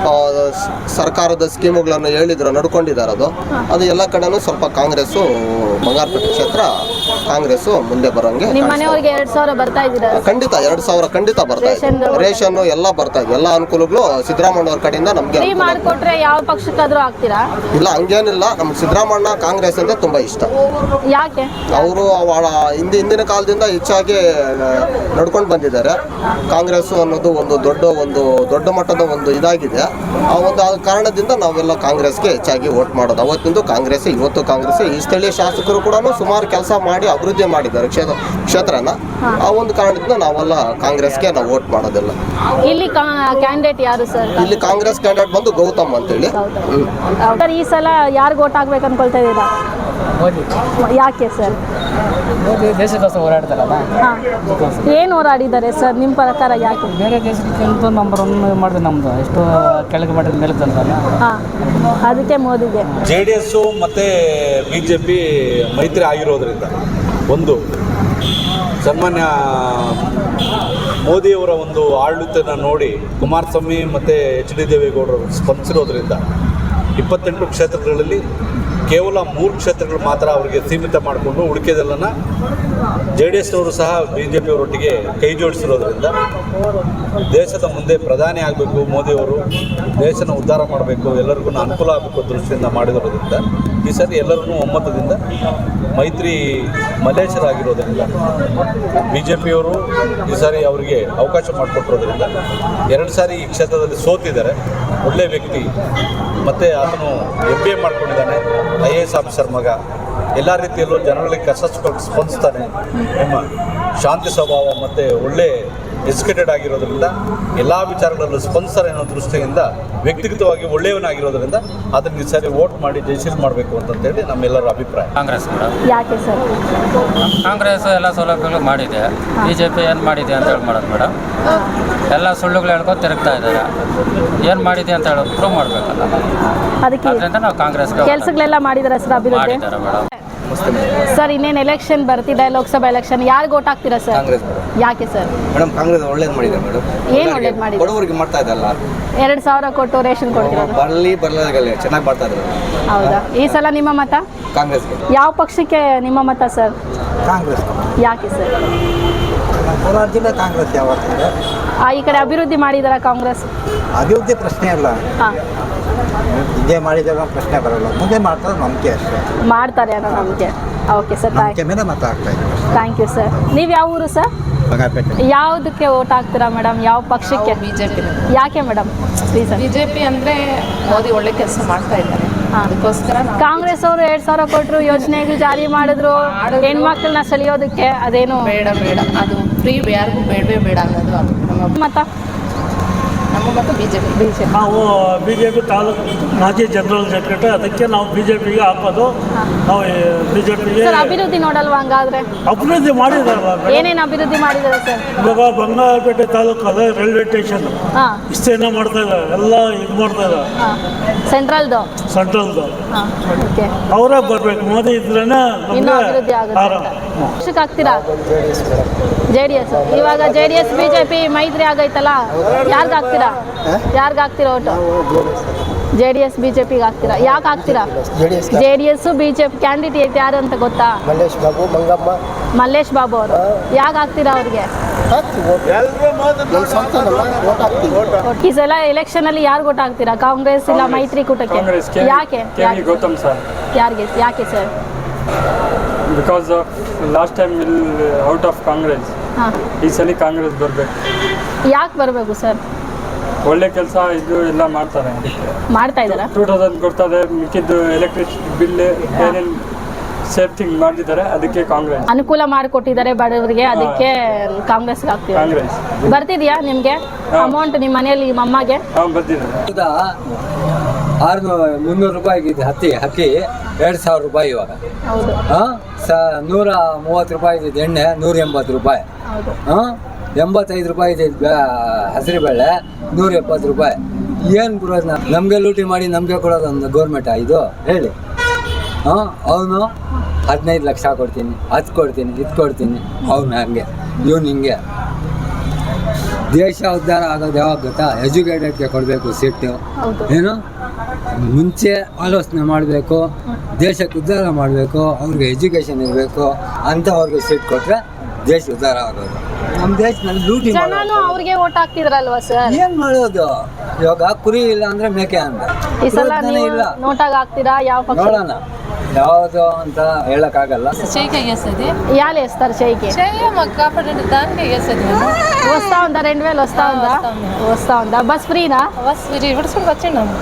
[SPEAKER 11] ಆ, ಸ್- ಸರ್ಕಾರದ ಸ್ಕೀಮುಗಳನ್ನು ಹೇಳಿದ್ರು ನಡ್ಕೊಂಡಿದ್ದಾರೆ ಅದು. ಅದು ಎಲ್ಲ ಕಡೆನೂ ಸ್ವಲ್ಪ ಕಾಂಗ್ರೆಸ್ ಬಂಗಾರಪೇಟೆ ಕ್ಷೇತ್ರ ಕಾಂಗ್ರೆಸ್ ಮುಂದೆ ಬರೋಂಗೆ
[SPEAKER 2] ನಿಮ್ಮ
[SPEAKER 11] ಕಾಣಿಸ್ತಾ ಇದೆ.
[SPEAKER 2] ಮನೆಯವ್ರಿಗೆ ಎರಡ್ ಸಾವಿರ ಬರ್ತಾ ಇದ್ದೀರಾ
[SPEAKER 11] ಖಂಡಿತ ಎರಡು ಸಾವಿರ ಖಂಡಿತ ಬರ್ತಾ ಇದೆ.
[SPEAKER 2] ರೇಷನ್ದು-
[SPEAKER 11] ರೇಷನ್ ಎಲ್ಲ ಬರ್ತಾ ಇದೆ. ಎಲ್ಲ ಅನುಕೂಲಗಳು ಸಿದ್ದರಾಮಯ್ಯನವ್ರ ಕಡೆಯಿಂದ ನಮಗೆ
[SPEAKER 2] ಫ್ರೀ ಮಾಡಿಕೊಟ್ರೆ ಯಾವ ಪಕ್ಷಕ್ಕಾದ್ರೂ ಆಗ್ತೀರಾ?
[SPEAKER 11] ಇಲ್ಲ ಹಂಗೇನಿಲ್ಲ. ನಮ್ಗೆ ಸಿದ್ದರಾಮಣ್ಣ ಕಾಂಗ್ರೆಸ್ ಅಂದ್ರೆ ತುಂಬಾ ಇಷ್ಟ.
[SPEAKER 2] ಯಾಕೆ?
[SPEAKER 11] ಅವರು ಹಿಂದಿ ಹಿಂದಿನ ಕಾಲದಿಂದ ಹೆಚ್ಚಾಗಿ ನಡ್ಕೊಂಡು ಬಂದಿದ್ದಾರೆ. ಕಾಂಗ್ರೆಸ್ ಅನ್ನೋದು ಒಂದು ದೊಡ್ಡ ಒಂದು ದೊಡ್ಡ ಮಟ್ಟದ ಒಂದು ಇದಾಗಿದೆ. ಆ ಒಂದು ಆ ಕಾರಣದಿಂದ ನಾವೆಲ್ಲ ಕಾಂಗ್ರೆಸ್ಗೆ ಹೆಚ್ಚಾಗಿ ವೋಟ್ ಮಾಡೋದು. ಅವತ್ತಿಂದು ಕಾಂಗ್ರೆಸ್ ಇವತ್ತು ಕಾಂಗ್ರೆಸ್ ಈ ಸ್ಥಳೀಯ ಶಾಸಕರು ಕೂಡ ಸುಮಾರು ಕೆಲಸ ಮಾಡಿ ಅಭಿವೃದ್ಧಿ ಮಾಡಿದ್ದಾರೆ ಕ್ಷೇತ್ರ ಕ್ಷೇತ್ರನ. ಆ ಒಂದು ಕಾರಣದಿಂದ ನಾವೆಲ್ಲ ಕಾಂಗ್ರೆಸ್ಗೆ ನಾವು ವೋಟ್ ಮಾಡೋದಿಲ್ಲ.
[SPEAKER 2] ಇಲ್ಲಿ ಕ್ಯಾಂಡಿಡೇಟ್ ಯಾರು ಸರ್
[SPEAKER 11] ಇಲ್ಲಿ ಕಾಂಗ್ರೆಸ್ ಕ್ಯಾಂಡಿಡೇಟ್ ಬಂದು ಗೌತಮ್ ಅಂತ ಹೇಳಿ
[SPEAKER 2] ಸರ್ ಈ ಸಲ ಯಾರು ಓಟ್ ಆಗ್ಬೇಕು ಅನ್ಕೊಳ್ತಾ ಇದ್ದೀರಾ? ಯಾಕೆ ಸರ್?
[SPEAKER 3] ಮೋದಿ ದೇಶಕ್ಕೋಸ್ಕರ ಹೋರಾಡ್ತಾರಲ್ಲ?
[SPEAKER 2] ಹಾಂ. ಏನು ಹೋರಾಡಿದ್ದಾರೆ ಸರ್? ನಿಮ್ಮ ಪ್ರಕಾರ ಯಾಕೆ?
[SPEAKER 3] ಬೇರೆ ದೇಶಕ್ಕಿಂತ ನಂಬರ್ ಒನ್ ಮಾಡಿದ್ರೆ ನಮ್ಮದು ಎಷ್ಟು ಕೆಳಗೆ ಮಾಡಿದ ಮೇಲೆ ತಂದಲ್ಲ
[SPEAKER 2] ಹಾಂ. ಅದಕ್ಕೆ ಮೋದಿಗೆ.
[SPEAKER 10] ಜೆ ಡಿ ಎಸ್ಸು ಮತ್ತು ಬಿ ಜೆ ಪಿ ಮೈತ್ರಿ ಆಗಿರೋದ್ರಿಂದ ಒಂದು ಸನ್ಮಾನ್ಯ ಮೋದಿಯವರ ಒಂದು ಆಡಳಿತನ ನೋಡಿ ಕುಮಾರಸ್ವಾಮಿ ಮತ್ತು ಎಚ್ ಡಿ ದೇವೇಗೌಡರು ಸ್ಪಂದಿಸಿರೋದ್ರಿಂದ ಇಪ್ಪತ್ತೆಂಟು ಕ್ಷೇತ್ರಗಳಲ್ಲಿ ಕೇವಲ ಮೂರು ಕ್ಷೇತ್ರಗಳು ಮಾತ್ರ ಅವರಿಗೆ ಸೀಮಿತ ಮಾಡಿಕೊಂಡು ಉಳಿಕೆದೆಲ್ಲನ ಜೆ ಡಿ ಎಸ್ನವರು ಸಹ ಬಿ ಜೆ ಪಿಯವರೊಟ್ಟಿಗೆ ಕೈ ಜೋಡಿಸಿರೋದ್ರಿಂದ ದೇಶದ ಮುಂದೆ ಪ್ರಧಾನಿ ಆಗಬೇಕು ಮೋದಿಯವರು, ದೇಶನ ಉದ್ಧಾರ ಮಾಡಬೇಕು, ಎಲ್ಲರಿಗೂ ಅನುಕೂಲ ಆಗಬೇಕು ದೃಷ್ಟಿಯಿಂದ ಮಾಡಿರೋದ್ರಿಂದ ಈ ಸರಿ ಎಲ್ಲರನ್ನೂ ಒಮ್ಮತದಿಂದ ಮೈತ್ರಿ ಮಲೇಶರಾಗಿರೋದ್ರಿಂದ ಬಿ ಜೆ ಪಿಯವರು ಈ ಸಾರಿ ಅವರಿಗೆ ಅವಕಾಶ ಮಾಡಿಕೊಟ್ಟಿರೋದ್ರಿಂದ ಎರಡು ಸಾರಿ ಈ ಕ್ಷೇತ್ರದಲ್ಲಿ ಸೋತಿದ್ದಾರೆ. ಒಳ್ಳೆಯ ವ್ಯಕ್ತಿ. ಮತ್ತು ಆತನು ಎಂ ಬಿ ಎ ಮಾಡ್ಕೊಂಡಿದ್ದಾನೆ. ಐ ಎ ಎಸ್ ಆಫೀಸರ್ ಮಗ. ಎಲ್ಲ ರೀತಿಯಲ್ಲೂ ಜನಗಳಿಗೆ ಕಸ ಸ್ಪಂದಿಸ್ತಾನೆ. ನಿಮ್ಮ ಶಾಂತಿ ಸ್ವಭಾವ ಮತ್ತು ಒಳ್ಳೆ ಎಜುಕೇಟೆಡ್ ಆಗಿರೋದ್ರಿಂದ ಎಲ್ಲ ವಿಚಾರಗಳಲ್ಲೂ ಸ್ಪಾನ್ಸರ್ ಅನ್ನೋ ದೃಷ್ಟಿಯಿಂದ ವ್ಯಕ್ತಿಗತವಾಗಿ ಒಳ್ಳೆಯವನಾಗಿರೋದ್ರಿಂದ ಅದನ್ನು ಈ ಸಾರಿ ವೋಟ್ ಮಾಡಿ ಜಯಶೀಲ್ ಮಾಡಬೇಕು ಅಂತಂತೇಳಿ ನಮ್ಮೆಲ್ಲರ ಅಭಿಪ್ರಾಯ.
[SPEAKER 3] ಕಾಂಗ್ರೆಸ್ ಮೇಡಮ್
[SPEAKER 2] ಯಾಕೆ ಸರ್?
[SPEAKER 3] ಕಾಂಗ್ರೆಸ್ ಎಲ್ಲ ಸೌಲಭ್ಯಗಳು ಮಾಡಿದೆ. ಬಿ ಜೆ ಪಿ ಏನು ಮಾಡಿದೆ ಅಂತ ಹೇಳಿ ಮಾಡೋದು ಮೇಡಮ್ ಎಲ್ಲ ಸುಳ್ಳುಗಳು ಹೇಳ್ಕೊಂಡು ತಿರುಗ್ತಾ ಇದ್ದಾರೆ. ಏನು ಮಾಡಿದೆ ಅಂತ ಹೇಳೋದು ಪ್ರೂವ್ ಮಾಡಬೇಕಲ್ಲ.
[SPEAKER 2] ಅದಕ್ಕೆ
[SPEAKER 3] ಅದರಿಂದ ನಾವು ಕಾಂಗ್ರೆಸ್
[SPEAKER 2] ಕೆಲಸಗಳೆಲ್ಲ ಮಾಡಿದ್ದಾರೆ ಸರ್ ಅಭಿವೃದ್ಧಿ?
[SPEAKER 3] ಮಾಡಿದ್ದಾರೆ ಮೇಡಮ್
[SPEAKER 2] ಸರ್ ಇನ್ನೇನು ಎಲೆಕ್ಷನ್ ಬರ್ತಿದೆ ಲೋಕಸಭಾ ಎಲೆಕ್ಷನ್ ಯಾರು ಓಟ್ ಹಾಕ್ತೀರಾ ಸರ್?
[SPEAKER 4] ಕಾಂಗ್ರೆಸ್ ಮೇಡಮ್.
[SPEAKER 2] ಯಾಕೆ ಸರ್?
[SPEAKER 4] ಮೇಡಮ್ ಕಾಂಗ್ರೆಸ್ ಒಳ್ಳೇದು ಮಾಡಿದೆ ಮೇಡಮ್.
[SPEAKER 2] ಏನು ಒಳ್ಳೇದು ಮಾಡಿದೆ?
[SPEAKER 4] ಬಡವರಿಗೆ ಮಾಡ್ತಾ ಇದ್ದಲ್ಲ.
[SPEAKER 2] ಎರಡು ಸಾವಿರ ಕೊಟ್ಟು ರೇಷನ್ ಕೊಡ್ತಿರೋದು
[SPEAKER 4] ಬರಲಿ ಬರಲಾಗಲ್ಲ ಚೆನ್ನಾಗಿ ಮಾಡ್ತಾ ಇದ್ರು
[SPEAKER 2] ಹೌದಾ? ಈ ಸಲ ನಿಮ್ಮ ಮತ?
[SPEAKER 4] ಕಾಂಗ್ರೆಸ್
[SPEAKER 2] ಯಾವ ಪಕ್ಷಕ್ಕೆ ನಿಮ್ಮ ಮತ ಸರ್?
[SPEAKER 12] ಕಾಂಗ್ರೆಸ್
[SPEAKER 2] ಯಾಕೆ ಸರ್?
[SPEAKER 12] ಕೋಲಾರ ಜಿಲ್ಲೆ ಕಾಂಗ್ರೆಸ್ ಯಾವತ್ತಿದೆ?
[SPEAKER 2] ಆ, ಈ ಕಡೆ ಅಭಿವೃದ್ಧಿ ಮಾಡಿದಾರ ಕಾಂಗ್ರೆಸ್?
[SPEAKER 12] ಅಭಿವೃದ್ಧಿ ಪ್ರಶ್ನೆ ಅಲ್ಲ
[SPEAKER 2] ಹಾಂ.
[SPEAKER 12] ಹಿಂದೆ ಮಾಡಿದಾಗ ಪ್ರಶ್ನೆ ಬರಲ್ಲ. ಮುಂದೆ ಮಾಡ್ತಾರೆ ನಂಬಿಕೆ ಅಷ್ಟೇ.
[SPEAKER 2] ಮಾಡ್ತಾರೆ ಅನ್ನೋ ನಂಬಿಕೆ. ಓಕೆ ಸರ್
[SPEAKER 12] ನಂಬಿಕೆ ಮೇಲೆ ಮಾತಾಡ್ತಾ ಇದ್ದೀವಿ
[SPEAKER 2] ಥ್ಯಾಂಕ್ ಯು ಸರ್ ನೀವು ಯಾವ ಊರು ಸರ್
[SPEAKER 12] ಬಂಗಾರಪೇಟೆ
[SPEAKER 2] ಯಾವುದಕ್ಕೆ ಓಟ್ ಹಾಕ್ತೀರಾ ಮೇಡಮ್ ಯಾವ ಪಕ್ಷಕ್ಕೆ?
[SPEAKER 13] ಬಿಜೆಪಿ
[SPEAKER 2] ಯಾಕೆ ಮೇಡಮ್ ರೀಸನ್
[SPEAKER 13] ಬಿಜೆಪಿ ಅಂದ್ರೆ ಮೋದಿ ಒಳ್ಳೆ ಕೆಲಸ ಮಾಡ್ತಾ ಇದ್ದಾರೆ. ಅದಕ್ಕೋಸ್ಕರ ನಾವು
[SPEAKER 2] ಕಾಂಗ್ರೆಸ್ ಅವರು ಎರಡ್ ಸಾವಿರ ಕೊಟ್ಟರು ಯೋಜನೆಗಳು ಜಾರಿ ಮಾಡಿದ್ರು. ಹೆಣ್ಮಕ್ಳನ್ನ ಸೆಳೆಯೋದಕ್ಕೆ ಅದೇನು?
[SPEAKER 13] ಬೇಡ ಬೇಡ. ಅದು ಫ್ರೀ ಯಾರಿಗೂ ಬೇಡವೇ ಬೇಡ ಅನ್ನೋದು ಅದು ನಮ್ಮ
[SPEAKER 2] ಮತ?
[SPEAKER 13] ನಮ್ಮ ಬಿ ಜೆ
[SPEAKER 2] ಪಿ
[SPEAKER 14] ನಾವು ಬಿ ಜೆ ಪಿ ತಾಲೂಕು ಮಾಜಿ ಜನರಲ್ ಸೆಕ್ರೆಟರಿ ಅದಕ್ಕೆ ನಾವು ಬಿ ಜೆ ಪಿಗೆ ಹಾಕೋದು ನಾವು ಬಿ ಜೆ ಪಿಗೆ
[SPEAKER 2] ಸರ್ ಅಭಿವೃದ್ಧಿ ನೋಡಲ್ವಾ ಹಂಗಾದ್ರೆ?
[SPEAKER 14] ಅಭಿವೃದ್ಧಿ ಮಾಡಿದಾರಲ್ಲ.
[SPEAKER 2] ಏನೇನು ಅಭಿವೃದ್ಧಿ ಮಾಡಿದ್ದಾರೆ ಸರ್?
[SPEAKER 14] ಇವಾಗ ಬಂಗಾರಪೇಟೆ ತಾಲೂಕು ಅದೇ ರೈಲ್ವೆ ಸ್ಟೇಷನ್.
[SPEAKER 2] ಹಾಂ.
[SPEAKER 14] ಇಷ್ಟೇನ ಮಾಡ್ತಾ ಇದ್ದಾರೆ. ಎಲ್ಲ ಇದು ಮಾಡ್ತಾ ಇದ್ದಾರೆ.
[SPEAKER 2] ಸೆಂಟ್ರಲ್ದು?
[SPEAKER 14] ಸೆಂಟ್ರಲ್ದು.
[SPEAKER 2] ಓಕೆ.
[SPEAKER 14] ಅವರೇ ಬರ್ಬೇಕು. ಮೋದಿ ಇದ್ರೇನೆ
[SPEAKER 2] ಇನ್ನೂ
[SPEAKER 14] ನಮಗೆ
[SPEAKER 2] ಅಭಿವೃದ್ಧಿ ಆಗುತ್ತೆ ಹಾಕ್ತೀರಾ ಜೆ ಡಿ ಎಸ್ ಇವಾಗ ಜೆ ಡಿ ಎಸ್ ಬಿಜೆಪಿ ಮೈತ್ರಿ ಆಗೈತಲ್ಲ? ಯಾರ್ಗೆ ಹಾಕ್ತೀರಾ? ಯಾರ್ಗೆ ಹಾಕ್ತೀರಾ ಒಟ್ಟು ಜೆ ಡಿ ಎಸ್ ಬಿಜೆಪಿಗೆ ಹಾಕ್ತೀರಾ? ಯಾಕೆ ಹಾಕ್ತೀರಾ? J D S BJP candidate ಯಾರು ಅಂತ ಗೊತ್ತಾ?
[SPEAKER 5] ಮಲ್ಲೇಶ್ ಬಾಬು ಮಂಗಮ್ಮ.
[SPEAKER 2] ಮಲ್ಲೇಶ್ ಬಾಬು ಅವರು. ಯಾಕೆ ಹಾಕ್ತೀರಾ ಅವ್ರಿಗೆ? ಈ ಸಲ ಎಲೆಕ್ಷನ್ ಅಲ್ಲಿ ಯಾರು ಓಟ್ ಹಾಕ್ತೀರಾ? ಕಾಂಗ್ರೆಸ್ ಇಲ್ಲ ಮೈತ್ರಿಕೂಟಕ್ಕೆ ಯಾಕೆ? ಯಾಕೆ
[SPEAKER 3] ಗೌತಮ್ ಸರ್.
[SPEAKER 2] ಯಾರಿಗೆ? ಯಾಕೆ
[SPEAKER 3] sir? Because last time will out of
[SPEAKER 2] Congress.
[SPEAKER 3] ಈ ಸಲ ಕಾಂಗ್ರೆಸ್ ಬರಬೇಕು.
[SPEAKER 2] ಯಾಕೆ ಬರಬೇಕು ಸರ್?
[SPEAKER 3] ಒಳ್ಳೆ ಕೆಲಸ ಇದು ಎಲ್ಲ ಮಾಡ್ತಾರೆ.
[SPEAKER 2] ಮಾಡ್ತಾ ಇದ್ದಾರೆ?
[SPEAKER 3] ಟೂ ತೌಸಂಡ್ ಕೊಡ್ತಾರೆ ಮಿಕ್ಕಿದ್ದು ಎಲೆಕ್ಟ್ರಿಸಿಟಿ ಬಿಲ್ ಏನೇನು ಸೇಫ್ಟಿಂಗ್ ಮಾಡಿದ್ದಾರೆ ಅದಕ್ಕೆ ಕಾಂಗ್ರೆಸ್.
[SPEAKER 2] ಅನುಕೂಲ ಮಾಡಿಕೊಟ್ಟಿದ್ದಾರೆ ಬಡವರಿಗೆ ಅದಕ್ಕೆ ಕಾಂಗ್ರೆಸ್ ಹಾಕ್ತೀವಿ
[SPEAKER 3] ಕಾಂಗ್ರೆಸ್.
[SPEAKER 2] ಬರ್ತಿದ್ಯಾ ನಿಮಗೆ? ಅಮೌಂಟ್ ನಿಮ್ಮ ಮನೆಯಲ್ಲಿ ನಿಮ್ಮ ಅಮ್ಮಗೆ?
[SPEAKER 3] ಹಾಂ ಬರ್ತಿದ್ದಾರೆ
[SPEAKER 15] ಆರುನೂರು ಮುನ್ನೂರು ರೂಪಾಯಿಗಿದೆ ಹತ್ತಿ ಹಕ್ಕಿ ಎರಡು ಸಾವಿರ ರೂಪಾಯಿ ಇವಾಗ. ಹಾಂ? ಸ ನೂರ ಮೂವತ್ತು ರೂಪಾಯಿ ಇದೆ ಎಣ್ಣೆ ನೂರ ಎಂಬತ್ತು ರೂಪಾಯಿ. ಹಾಂ? ಎಂಬತ್ತೈದು ರೂಪಾಯಿ ಇದೆ ಹಸಿರು ಬೇಳೆ ನೂರ ಎಪ್ಪತ್ತು ರೂಪಾಯಿ. ಏನು ಪ್ರಯೋಜನ ನಮಗೆ ಲೂಟಿ ಮಾಡಿ ನಮಗೆ ಕೊಡೋದೊಂದು ಗೌರ್ಮೆಂಟಾ ಇದು? ಹೇಳಿ. ಹಾಂ? ಅವನು ಹದಿನೈದು ಲಕ್ಷ ಕೊಡ್ತೀನಿ ಹತ್ತು ಕೊಡ್ತೀನಿ ಇದು ಕೊಡ್ತೀನಿ. ಅವನು ಹಂಗೆ ಇವನು ಹಿಂಗೆ. ದೇಶ ಉದ್ಧಾರ ಆಗೋದು ಯಾವಾಗ ಗೊತ್ತಾ? ಎಜುಕೇಟೆಡ್ಗೆ ಕೊಡಬೇಕು ಸೀಟು
[SPEAKER 2] ಹೌದು.
[SPEAKER 15] ಏನು? ಮುಂಚೆ ಆಲೋಚನೆ ಮಾಡಬೇಕು ದೇಶಕ್ಕೆ ಉದ್ಧಾರ ಮಾಡಬೇಕು ಅವ್ರಿಗೆ ಎಜುಕೇಷನ್ ಇರಬೇಕು ಅಂತ ಅವ್ರಿಗೆ ಸೀಟ್ ಕೊಟ್ಟರೆ ದೇಶ ಉದ್ಧಾರ ಆಗೋದು ನಮ್ಮ ದೇಶದಲ್ಲಿ ಲೂಟಿ ಮಾಡೋದು.
[SPEAKER 2] ಜನನು ಅವ್ರಿಗೆ ಓಟ್ ಹಾಕ್ತಿದ್ರಲ್ವಾ ಸರ್
[SPEAKER 15] ಏನ್ ಮಾಡೋದು ಇವಾಗ ಕುರಿ ಇಲ್ಲ ಅಂದ್ರೆ ಮೇಕೆ ಅಂದ
[SPEAKER 2] ಈ ಸಲ
[SPEAKER 15] ಪ್ರಯೋಜನ
[SPEAKER 2] ನೀವು
[SPEAKER 15] ಇಲ್ಲ
[SPEAKER 2] ನೋಟಾಗ ಹಾಕ್ತೀರಾ ಯಾವ ಪಕ್ಷ
[SPEAKER 15] ನೋಡೋಣ ಯಾವುದು ಅಂತ ಹೇಳಕ್ಕಾಗಲ್ಲ
[SPEAKER 13] చేయికి వేసేది
[SPEAKER 2] యాలు వేస్తారు చేయికి
[SPEAKER 13] చేయమ్మ కాబట్టి దానికి వేసేది మేము
[SPEAKER 2] వస్తా ఉందా రెండు వేలు వస్తా ఉందా వస్తా ఉందా bus ఫ్రీనా
[SPEAKER 13] bus విడుచుకుని వచ్చిండాము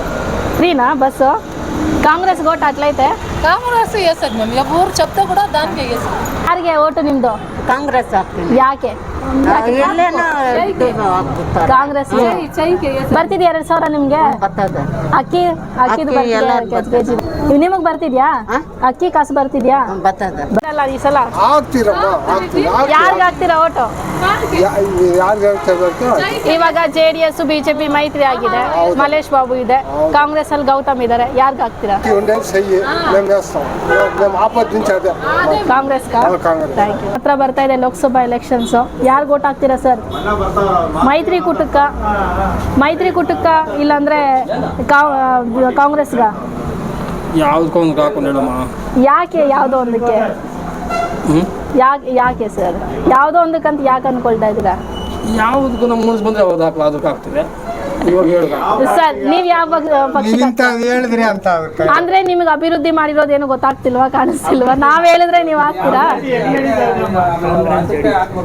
[SPEAKER 2] ఫ్రీనా bus Congress vote అట్లయితే
[SPEAKER 13] ಕಾಂಗ್ರೆಸ್ ಎಸ್ ಮ್ಯಾಮ್ ಮೂರು ಶಬ್ದ ಕೂಡ ದಾನ್ಗೆ ಎಸದ್
[SPEAKER 2] ಯಾರಿಗೆ ಓಟು ನಿಮ್ದು?
[SPEAKER 16] ಕಾಂಗ್ರೆಸ್
[SPEAKER 2] ಯಾಕೆ? ಕಾಂಗ್ರೆಸ್ ಬರ್ತಿದೀಯ ಎರಡ್ ಸಾವಿರ ನಿಮ್ಗೆ? ಅಕ್ಕಿ ಅಕ್ಕಿದು ನಿಮಗ್ ಬರ್ತಿದ್ಯಾ? ಅಕ್ಕಿ ಕಾಸು ಬರ್ತಿದ್ಯಾ? ಬರಲ್ಲ ಈ ಸಲ. ಯಾರಿಗ ಹಾಕ್ತೀರಾ ಓಟು? ಇವಾಗ ಜೆ ಡಿ ಎಸ್ ಬಿಜೆಪಿ ಮೈತ್ರಿ ಆಗಿದೆ. ಮಲೇಶ್ ಬಾಬು ಇದೆ. ಕಾಂಗ್ರೆಸ್ ಅಲ್ಲಿ ಗೌತಮ್ ಇದಾರೆ. ಯಾರಿಗ ಹಾಕ್ತೀರಾ ಕಾಂಗ್ರೆಸ್. ಹತ್ರ ಬರ್ತಾ ಇದೆ ಲೋಕಸಭಾ ಎಲೆಕ್ಷನ್ಸ್ ಯಾರು ವೋಟ್ ಹಾಕ್ತೀರಾ ಸರ್ ಮೈತ್ರಿಕೂಟಕ್ಕ ಮೈತ್ರಿಕೂಟಕ್ಕ ಇಲ್ಲಾಂದ್ರೆ ಕಾಂಗ್ರೆಸ್ಗ? ಯಾಕೆ ಯಾವುದೋ ಒಂದಕ್ಕೆ? ಯಾಕೆ ಯಾಕೆ ಸರ್ ಯಾವುದೋ ಒಂದಕ್ಕಂತ ಯಾಕೆ ಅನ್ಕೊಳ್ತಾ ಇದ್ದೀರಾ?
[SPEAKER 17] ಯಾವುದಕ್ಕೂ ನಮ್ಮ ಮನಸ್ಸು ಬಂದರೆ ಅದಕ್ಕೆ ಹಾಕ್ತೀವಿ.
[SPEAKER 2] ಸರ್ ನೀವ್ ಯಾವ ಪಕ್ಷ-
[SPEAKER 5] ಹೇಳಿದ್ರಿ ಅಂತ
[SPEAKER 2] ಅಂದ್ರೆ ನಿಮ್ಗೆ ಅಭಿವೃದ್ಧಿ ಮಾಡಿರೋದೇನು ಗೊತ್ತಾಗ್ತಿಲ್ವಾ ಕಾಣಿಸ್ತಿಲ್ವಾ? ನಾವ್ ಹೇಳಿದ್ರೆ ನೀವು ಹಾಕ್ತೀರಾ?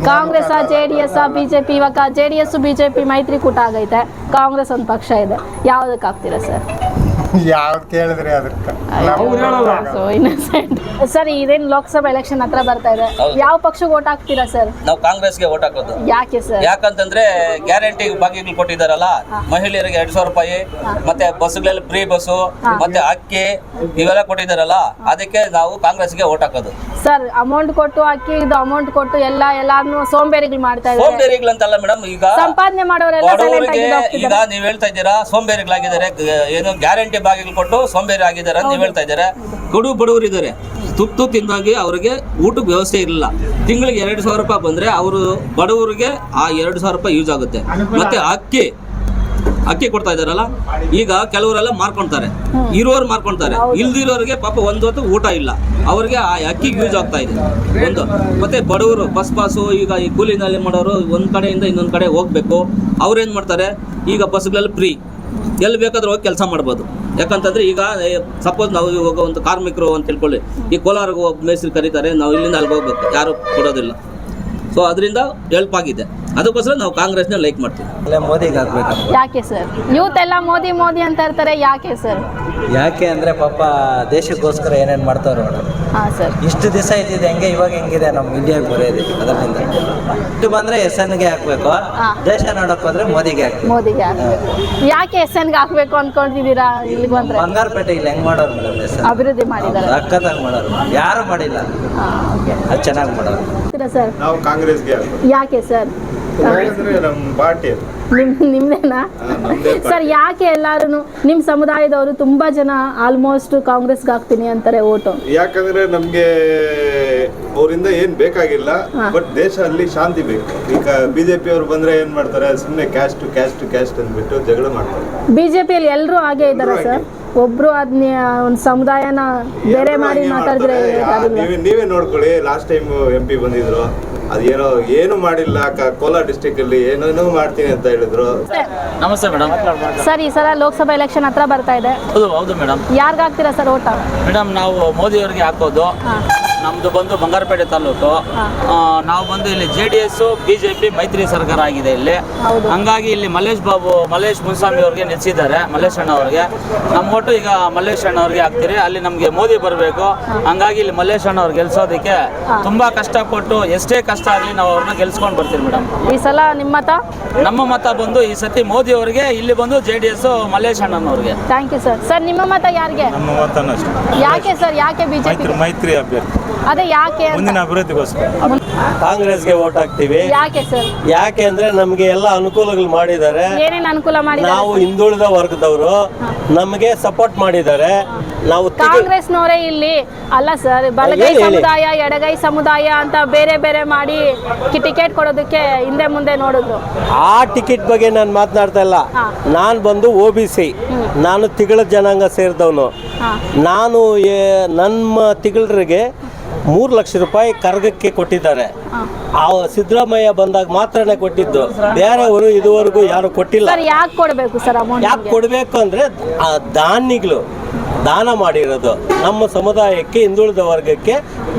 [SPEAKER 2] Congress J D S BJP ಇವಾಗ ಜೆ ಡಿ ಎಸ್ ಬಿಜೆಪಿ ಮೈತ್ರಿಕೂಟ ಆಗೈತೆ. ಕಾಂಗ್ರೆಸ್ ಒಂದು ಪಕ್ಷ ಇದೆ. ಯಾವ್ದಕ್ಕೆ ಹಾಕ್ತೀರಾ ಸರ್?
[SPEAKER 5] ಯಾವ್ದು ಕೇಳಿದ್ರಿ ಅದಕ್ಕೆ
[SPEAKER 2] ಸೊ ಇನ್ನಸೆಂಟ್ ಸರ್ ಇದೇನು ಲೋಕಸಭಾ ಎಲೆಕ್ಷನ್ ಹತ್ರ ಬರ್ತಾ ಇದೆ. ಯಾವ ಪಕ್ಷಕ್ಕೆ ಓಟ್ ಹಾಕ್ತೀರಾ ಸರ್?
[SPEAKER 18] ನಾವು ಕಾಂಗ್ರೆಸ್ಗೆ ಓಟ್ ಹಾಕೋದು.
[SPEAKER 2] ಯಾಕೆ ಸರ್?
[SPEAKER 18] ಯಾಕಂತಂದ್ರೆ ಗ್ಯಾರಂಟಿ ಭಾಗ್ಯಗಳು ಕೊಟ್ಟಿದ್ದಾರಲ್ಲ? ಮಹಿಳೆಯರಿಗೆ ಎರಡ್ ಸಾವಿರ ರೂಪಾಯಿ ಮತ್ತೆ ಬಸ್ಗಳಲ್ಲಿ ಫ್ರೀ ಬಸ್ಸು ಮತ್ತೆ ಅಕ್ಕಿ ಇವೆಲ್ಲ ಕೊಟ್ಟಿದ್ದಾರಲ್ಲ? ಅದಕ್ಕೆ ನಾವು ಕಾಂಗ್ರೆಸ್ಗೆ ಓಟ್ ಹಾಕೋದು.
[SPEAKER 2] ಸರ್ ಅಮೌಂಟ್ ಕೊಟ್ಟು ಅಕ್ಕಿ ಇದು ಅಮೌಂಟ್ ಕೊಟ್ಟು ಎಲ್ಲ ಎಲ್ಲಾನು ಸೋಂಬೇರಿಗಳು ಮಾಡ್ತಾ ಇದ್ದಾರೆ.
[SPEAKER 18] ಸೋಂಬೇರಿಗಳಂತಲ್ಲ ಮೇಡಮ್ ಈಗ
[SPEAKER 2] ಸಂಪಾದನೆ ಮಾಡೋರೆಲ್ಲ silent
[SPEAKER 18] ಬಡವರಿಗೆ
[SPEAKER 2] ಆಗಿ
[SPEAKER 18] ಈಗ
[SPEAKER 2] ಹೋಗ್ತಿದ್ದಾರೆ.
[SPEAKER 18] ನೀವ್ ಹೇಳ್ತಾ ಇದ್ದೀರಾ ಸೋಂಬೇರಿಗಳಾಗಿದ್ದಾರೆ ಗ- ಏನು ಗ್ಯಾರಂಟಿ ಭಾಗ್ಯಗಳು ಕೊಟ್ಟು ಸೋಂಬೇರಿ ಆಗಿದ್ದಾರೆ ಅಂತ ನೀವ್ ಹೇಳ್ತಾ ಇದ್ದಾರೆ. ಕಡು ಬಡವರು ಇದ್ದಾರೆ. ತುತ್ತು ತಿಂದಾಗಿ ಅವರಿಗೆ ಊಟಕ್ಕೆ ವ್ಯವಸ್ಥೆ ಇರಲಿಲ್ಲ. ತಿಂಗಳಿಗೆ ಎರಡು ಸಾವಿರ ರೂಪಾಯಿ ಬಂದ್ರೆ ಅವರು ಬಡವರಿಗೆ ಆ ಎರಡು ಸಾವಿರ ರೂಪಾಯಿ ಯೂಸ್ ಆಗುತ್ತೆ. ಮತ್ತೆ ಅಕ್ಕಿ ಅಕ್ಕಿ ಕೊಡ್ತಾ ಇದಾರಲ್ಲ ಈಗ ಕೆಲವರೆಲ್ಲ ಮಾರ್ಕೊಂತಾರೆ. ಇರೋರು ಮಾರ್ಕೊಂತಾರೆ. ಇಲ್ದಿರೋರಿಗೆ ಪಾಪ ಒಂದು ಹೊತ್ತು ಊಟ ಇಲ್ಲ. ಅವ್ರಿಗೆ ಆ ಅಕ್ಕಿ ಯೂಸ್ ಆಗ್ತಾ ಇದೆ. ಒಂದು. ಮತ್ತೆ ಬಡವರು, ಬಸ್ ಪಾಸು, ಈಗ ಈ ಕೂಲಿನಲ್ಲಿ ಮಾಡೋರು ಒಂದ್ ಕಡೆಯಿಂದ ಇನ್ನೊಂದ್ ಕಡೆ ಹೋಗ್ಬೇಕು. ಅವ್ರೇನ್ ಮಾಡ್ತಾರೆ? ಈಗ ಬಸ್ಗಳಲ್ಲಿ ಫ್ರೀ ಎಲ್ಲಿ ಬೇಕಾದ್ರೂ ಹೋಗಿ ಕೆಲಸ ಮಾಡ್ಬೋದು. ಯಾಕಂತಂದ್ರೆ ಈಗ ಸಪೋಸ್ ನಾವು ಇವಾಗ ಒಂದು ಕಾರ್ಮಿಕರು ಅಂತ ತಿಳ್ಕೊಳ್ಳಿ. ಈ ಕೋಲಾರಿಗೆ ಒಬ್ಬ ಮೇಸ್ತ್ರಿ ಕರೀತಾರೆ ನಾವು ಇಲ್ಲಿಂದ ಅಲ್ಲಿಗೆ ಹೋಗ್ಬೇಕು ಯಾರು ಕೊಡೋದಿಲ್ಲ. ಸೊ ಅದರಿಂದ ಹೆಲ್ಪ್ ಆಗಿದೆ. ಅದಕ್ಕೋಸ್ಕರ ನಾವು ಕಾಂಗ್ರೆಸ್ನ ಲೈಕ್ ಮಾಡ್ತೀವಿ.
[SPEAKER 4] ಮೋದಿಗೆ ಹಾಕ್ಬೇಕು
[SPEAKER 2] ಯಾಕೆ ಸರ್? ಯೂತ್ ಎಲ್ಲ ಮೋದಿ ಮೋದಿ ಅಂತ ಇರ್ತಾರೆ ಯಾಕೆ ಸರ್?
[SPEAKER 4] ಯಾಕೆ ಅಂದ್ರೆ ಪಾಪ ದೇಶಕ್ಕೋಸ್ಕರ ಏನೇನು ಮಾಡ್ತಾರೋ ಮೇಡಮ್
[SPEAKER 2] ಹಾ ಸರ್.
[SPEAKER 4] ಇಷ್ಟು ದಿವಸ ಇದ್ದಿದೆ ಹೆಂಗೆ? ಇವಾಗ ಹೆಂಗಿದೆ? ನಮ್ಮ ಇಂಡಿಯಾಗೆ ಬರೋದು ಅದರಿಂದ. ಇಷ್ಟು ಬಂದ್ರೆ ಎಸ್ಗೆ ಹಾಕ್ಬೇಕು ದೇಶ ನೋಡಕ್ ಹೋದ್ರೆ ಮೋದಿಗೆ ಹಾಕ್ಬೇಕು.
[SPEAKER 2] ಮೋದಿಗೆ ಹಾಕ್ಬೇಕು. ಯಾಕೆ ಎಸ್ ಎನ್ಗೆ ಹಾಕ್ಬೇಕು ಅನ್ಕೊಂಡಿದ್ದೀರಾ ಇಲ್ಲಿ ಬಂದ್ರೆ?
[SPEAKER 4] ಬಂಗಾರಪೇಟೆ ಇಲ್ಲಿ ಹೆಂಗ್ ಮಾಡೋರು ಮೇಡಮ್ ಎಸ್
[SPEAKER 2] ಅಭಿವೃದ್ಧಿ ಮಾಡಿದ್ದಾರೆ.
[SPEAKER 4] ಅಕ್ಕದಾಗ ಮಾಡೋರು. ಯಾರು ಮಾಡಿಲ್ಲ? ಅದು ಚೆನ್ನಾಗಿ ಮಾಡೋರು.
[SPEAKER 2] ಸರ್?
[SPEAKER 1] ನಾವು ಕಾಂಗ್ರೆಸ್ಗೆ
[SPEAKER 2] ಯಾಕೆ ಸರ್? ನಿಮ್ ನಿಮ್ದೇನಾ? ಸರ್ ಯಾಕೆ ಎಲ್ಲಾರು ನಿಮ್ ಸಮುದಾಯದವರು ತುಂಬಾ ಜನ ಆಲ್ಮೋಸ್ಟ್ ಕಾಂಗ್ರೆಸ್ಗೆ ಹಾಕ್ತೀನಿ ಅಂತಾರೆ ಓಟು?
[SPEAKER 1] ಯಾಕಂದ್ರೆ ನಮ್ಗೆ ಅವರಿಂದ ಏನ್ ಬೇಕಾಗಿಲ್ಲ ಬಟ್ ದೇಶ ಅಲ್ಲಿ ಶಾಂತಿ ಬೇಕು. ಈಗ ಬಿಜೆಪಿ ಅವ್ರು ಬಂದ್ರೆ ಏನ್ ಮಾಡ್ತಾರೆ ಸುಮ್ಮನೆ ಕ್ಯಾಸ್ಟ್ ಕ್ಯಾಸ್ಟ್ ಕ್ಯಾಸ್ಟ್ ಅಂದ್ಬಿಟ್ಟು ಜಗಳ ಮಾಡ್ತಾರೆ.
[SPEAKER 2] ಬಿಜೆಪಿಯಲ್ಲಿ ಎಲ್ಲರೂ ಹಾಗೆ ಇದ್ದಾರೆ ಸರ್? ಒಬ್ರು ಅದ್ನ ಒಂದು ಸಮುದಾಯನ ಬೇರೆ ಮಾಡಿ ಮಾತಾಡಿದ್ರೆ
[SPEAKER 1] ನೀವೇ ನೋಡ್ಕೊಳ್ಳಿ ಲಾಸ್ಟ್ ಟೈಮ್ ಎಂ ಪಿ ಬಂದಿದ್ರು. ಅದೇನೋ ಏನು ಮಾಡಿಲ್ಲ ಕೋಲಾರ ಡಿಸ್ಟಿಕ್ ಅಲ್ಲಿ ಏನೇನೋ ಮಾಡ್ತೀನಿ ಅಂತ ಹೇಳಿದ್ರು.
[SPEAKER 18] ನಮಸ್ತೆ. ಮೇಡಮ್.
[SPEAKER 2] ಸರ್ ಈ ಸಲ ಲೋಕಸಭಾ ಎಲೆಕ್ಷನ್ ಹತ್ರ ಬರ್ತಾ ಇದೆ.
[SPEAKER 18] ಹೌದು ಹೌದು ಮೇಡಮ್.
[SPEAKER 2] ಯಾರ್ಗ್ ಹಾಕ್ತೀರಾ ಸರ್ ಓಟ?
[SPEAKER 18] ಮೇಡಮ್ ನಾವು ಮೋದಿ ಅವರಿಗೆ ಹಾಕೋದು ನಮ್ದು ಬಂದು ಬಂಗಾರಪೇಟೆ ತಾಲೂಕು. ಆ, ನಾವು ಬಂದು ಇಲ್ಲಿ ಜೆ ಡಿ ಎಸ್ ಬಿಜೆಪಿ ಮೈತ್ರಿ ಸರ್ಕಾರ ಆಗಿದೆ ಇಲ್ಲಿ. ಹಂಗಾಗಿ ಇಲ್ಲಿ ಮಲ್ಲೇಶ್ ಬಾಬು ಮಲ್ಲೇಶ್ ಮುನ್ಸ್ವಾಮಿ ಅವ್ರಿಗೆ ನೆಚ್ಚಿದ್ದಾರೆ ಮಲ್ಲೇಶ್ ಅಣ್ಣ ಅವ್ರಿಗೆ. ನಮ್ಮ ಒಟ್ಟು ಈಗ ಮಲ್ಲೇಶ್ ಅಣ್ಣ ಅವ್ರಿಗೆ ಹಾಕ್ತೀರಿ ಅಲ್ಲಿ ನಮಗೆ ಮೋದಿ ಬರಬೇಕು. ಹಂಗಾಗಿ ಇಲ್ಲಿ ಮಲ್ಲೇಶ್ ಅಣ್ಣ ಅವ್ರು ಗೆಲ್ಸೋದಕ್ಕೆ ತುಂಬಾ ಕಷ್ಟಪಟ್ಟು ಎಷ್ಟೇ ಕಷ್ಟ ಆಗಲಿ ನಾವು ಅವ್ರನ್ನ ಗೆಲ್ಸ್ಕೊಂಡು ಬರ್ತೀವಿ ಮೇಡಮ್.
[SPEAKER 2] ಈ ಸಲ ನಿಮ್ಮ ಮತ?
[SPEAKER 18] ನಮ್ಮ ಮತ ಬಂದು ಈ ಸತಿ ಮೋದಿ ಅವರಿಗೆ ಇಲ್ಲಿ ಬಂದು ಜೆ ಡಿ ಎಸ್ ಮಲ್ಲೇಶ್ ಅಣ್ಣನವ್ರಿಗೆ
[SPEAKER 2] ಥ್ಯಾಂಕ್ ಯು ಸರ್ ಸರ್ ನಿಮ್ಮ ಮತ ಯಾರಿಗೆ?
[SPEAKER 19] ನಮ್ಮ ಮತನಷ್ಟೇ.
[SPEAKER 2] ಯಾಕೆ ಸರ್ ಯಾಕೆ ಬಿಜೆಪಿ
[SPEAKER 19] ಮೈತ್ರಿ ಮೈತ್ರಿ ಅಭ್ಯರ್ಥಿ.
[SPEAKER 2] ಅದೇ ಯಾಕೆ
[SPEAKER 19] ಮುಂದಿನ ಅಭಿವೃದ್ಧಿಗೋಸ್ಕರ.
[SPEAKER 20] ಕಾಂಗ್ರೆಸ್ಗೆ ಓಟ್ ಹಾಕ್ತಿವಿ.
[SPEAKER 2] ಯಾಕೆ ಸರ್?
[SPEAKER 20] ಯಾಕೆ ಅಂದ್ರೆ ನಮ್ಗೆ ಎಲ್ಲ ಅನುಕೂಲಗಳು ಮಾಡಿದ್ದಾರೆ.
[SPEAKER 2] ಏನೇನು ಅನುಕೂಲ ಮಾಡಿ
[SPEAKER 20] ನಾವು ಹಿಂದುಳಿದ ವರ್ಗದವರು ನಮಗೆ ಸಪೋರ್ಟ್ ಮಾಡಿದ್ದಾರೆ. ನಾವು
[SPEAKER 2] ಕಾಂಗ್ರೆಸ್ನವರೇ ಇಲ್ಲಿ. ಅಲ್ಲ ಸರ್ ಬಲಗೈ. ಸಮುದಾಯ ಎಡಗೈ ಸಮುದಾಯ ಅಂತ ಬೇರೆ ಬೇರೆ ಮಾಡಿ ಟಿಕೆಟ್ ಕೊಡೋದಕ್ಕೆ ಹಿಂದೆ ಮುಂದೆ ನೋಡಿದ್ರು
[SPEAKER 20] ಆ ಟಿಕೆಟ್ ಬಗ್ಗೆ ನಾನು ಮಾತನಾಡ್ತಾ ಇಲ್ಲ. ನಾನು ಬಂದು ಒ ಬಿ ಸಿ ನಾನು ತಿಗಳ ಜನಾಂಗ ಸೇರಿದವನು. ನಾನು ನಮ್ಮ ತಿಗಳರಿಗೆ ಮೂರು ಲಕ್ಷ ರೂಪಾಯಿ ಕರ್ಗಕ್ಕೆ ಕೊಟ್ಟಿದ್ದಾರೆ. ಆ ಸಿದ್ದರಾಮಯ್ಯ ಬಂದಾಗ ಮಾತ್ರನೇ ಕೊಟ್ಟಿದ್ದು. ಬೇರೆಯವರು ಇದುವರೆಗೂ ಯಾರು ಕೊಟ್ಟಿಲ್ಲ.
[SPEAKER 2] ಯಾಕೆ ಕೊಡಬೇಕು ಸರ್
[SPEAKER 20] ಯಾಕೆ ಕೊಡಬೇಕು ಅಂದರೆ ಆ ದಾನಿಗಳು ದಾನ ಮಾಡಿರೋದು. ನಮ್ಮ ಸಮುದಾಯಕ್ಕೆ ಹಿಂದುಳಿದ ವರ್ಗಕ್ಕೆ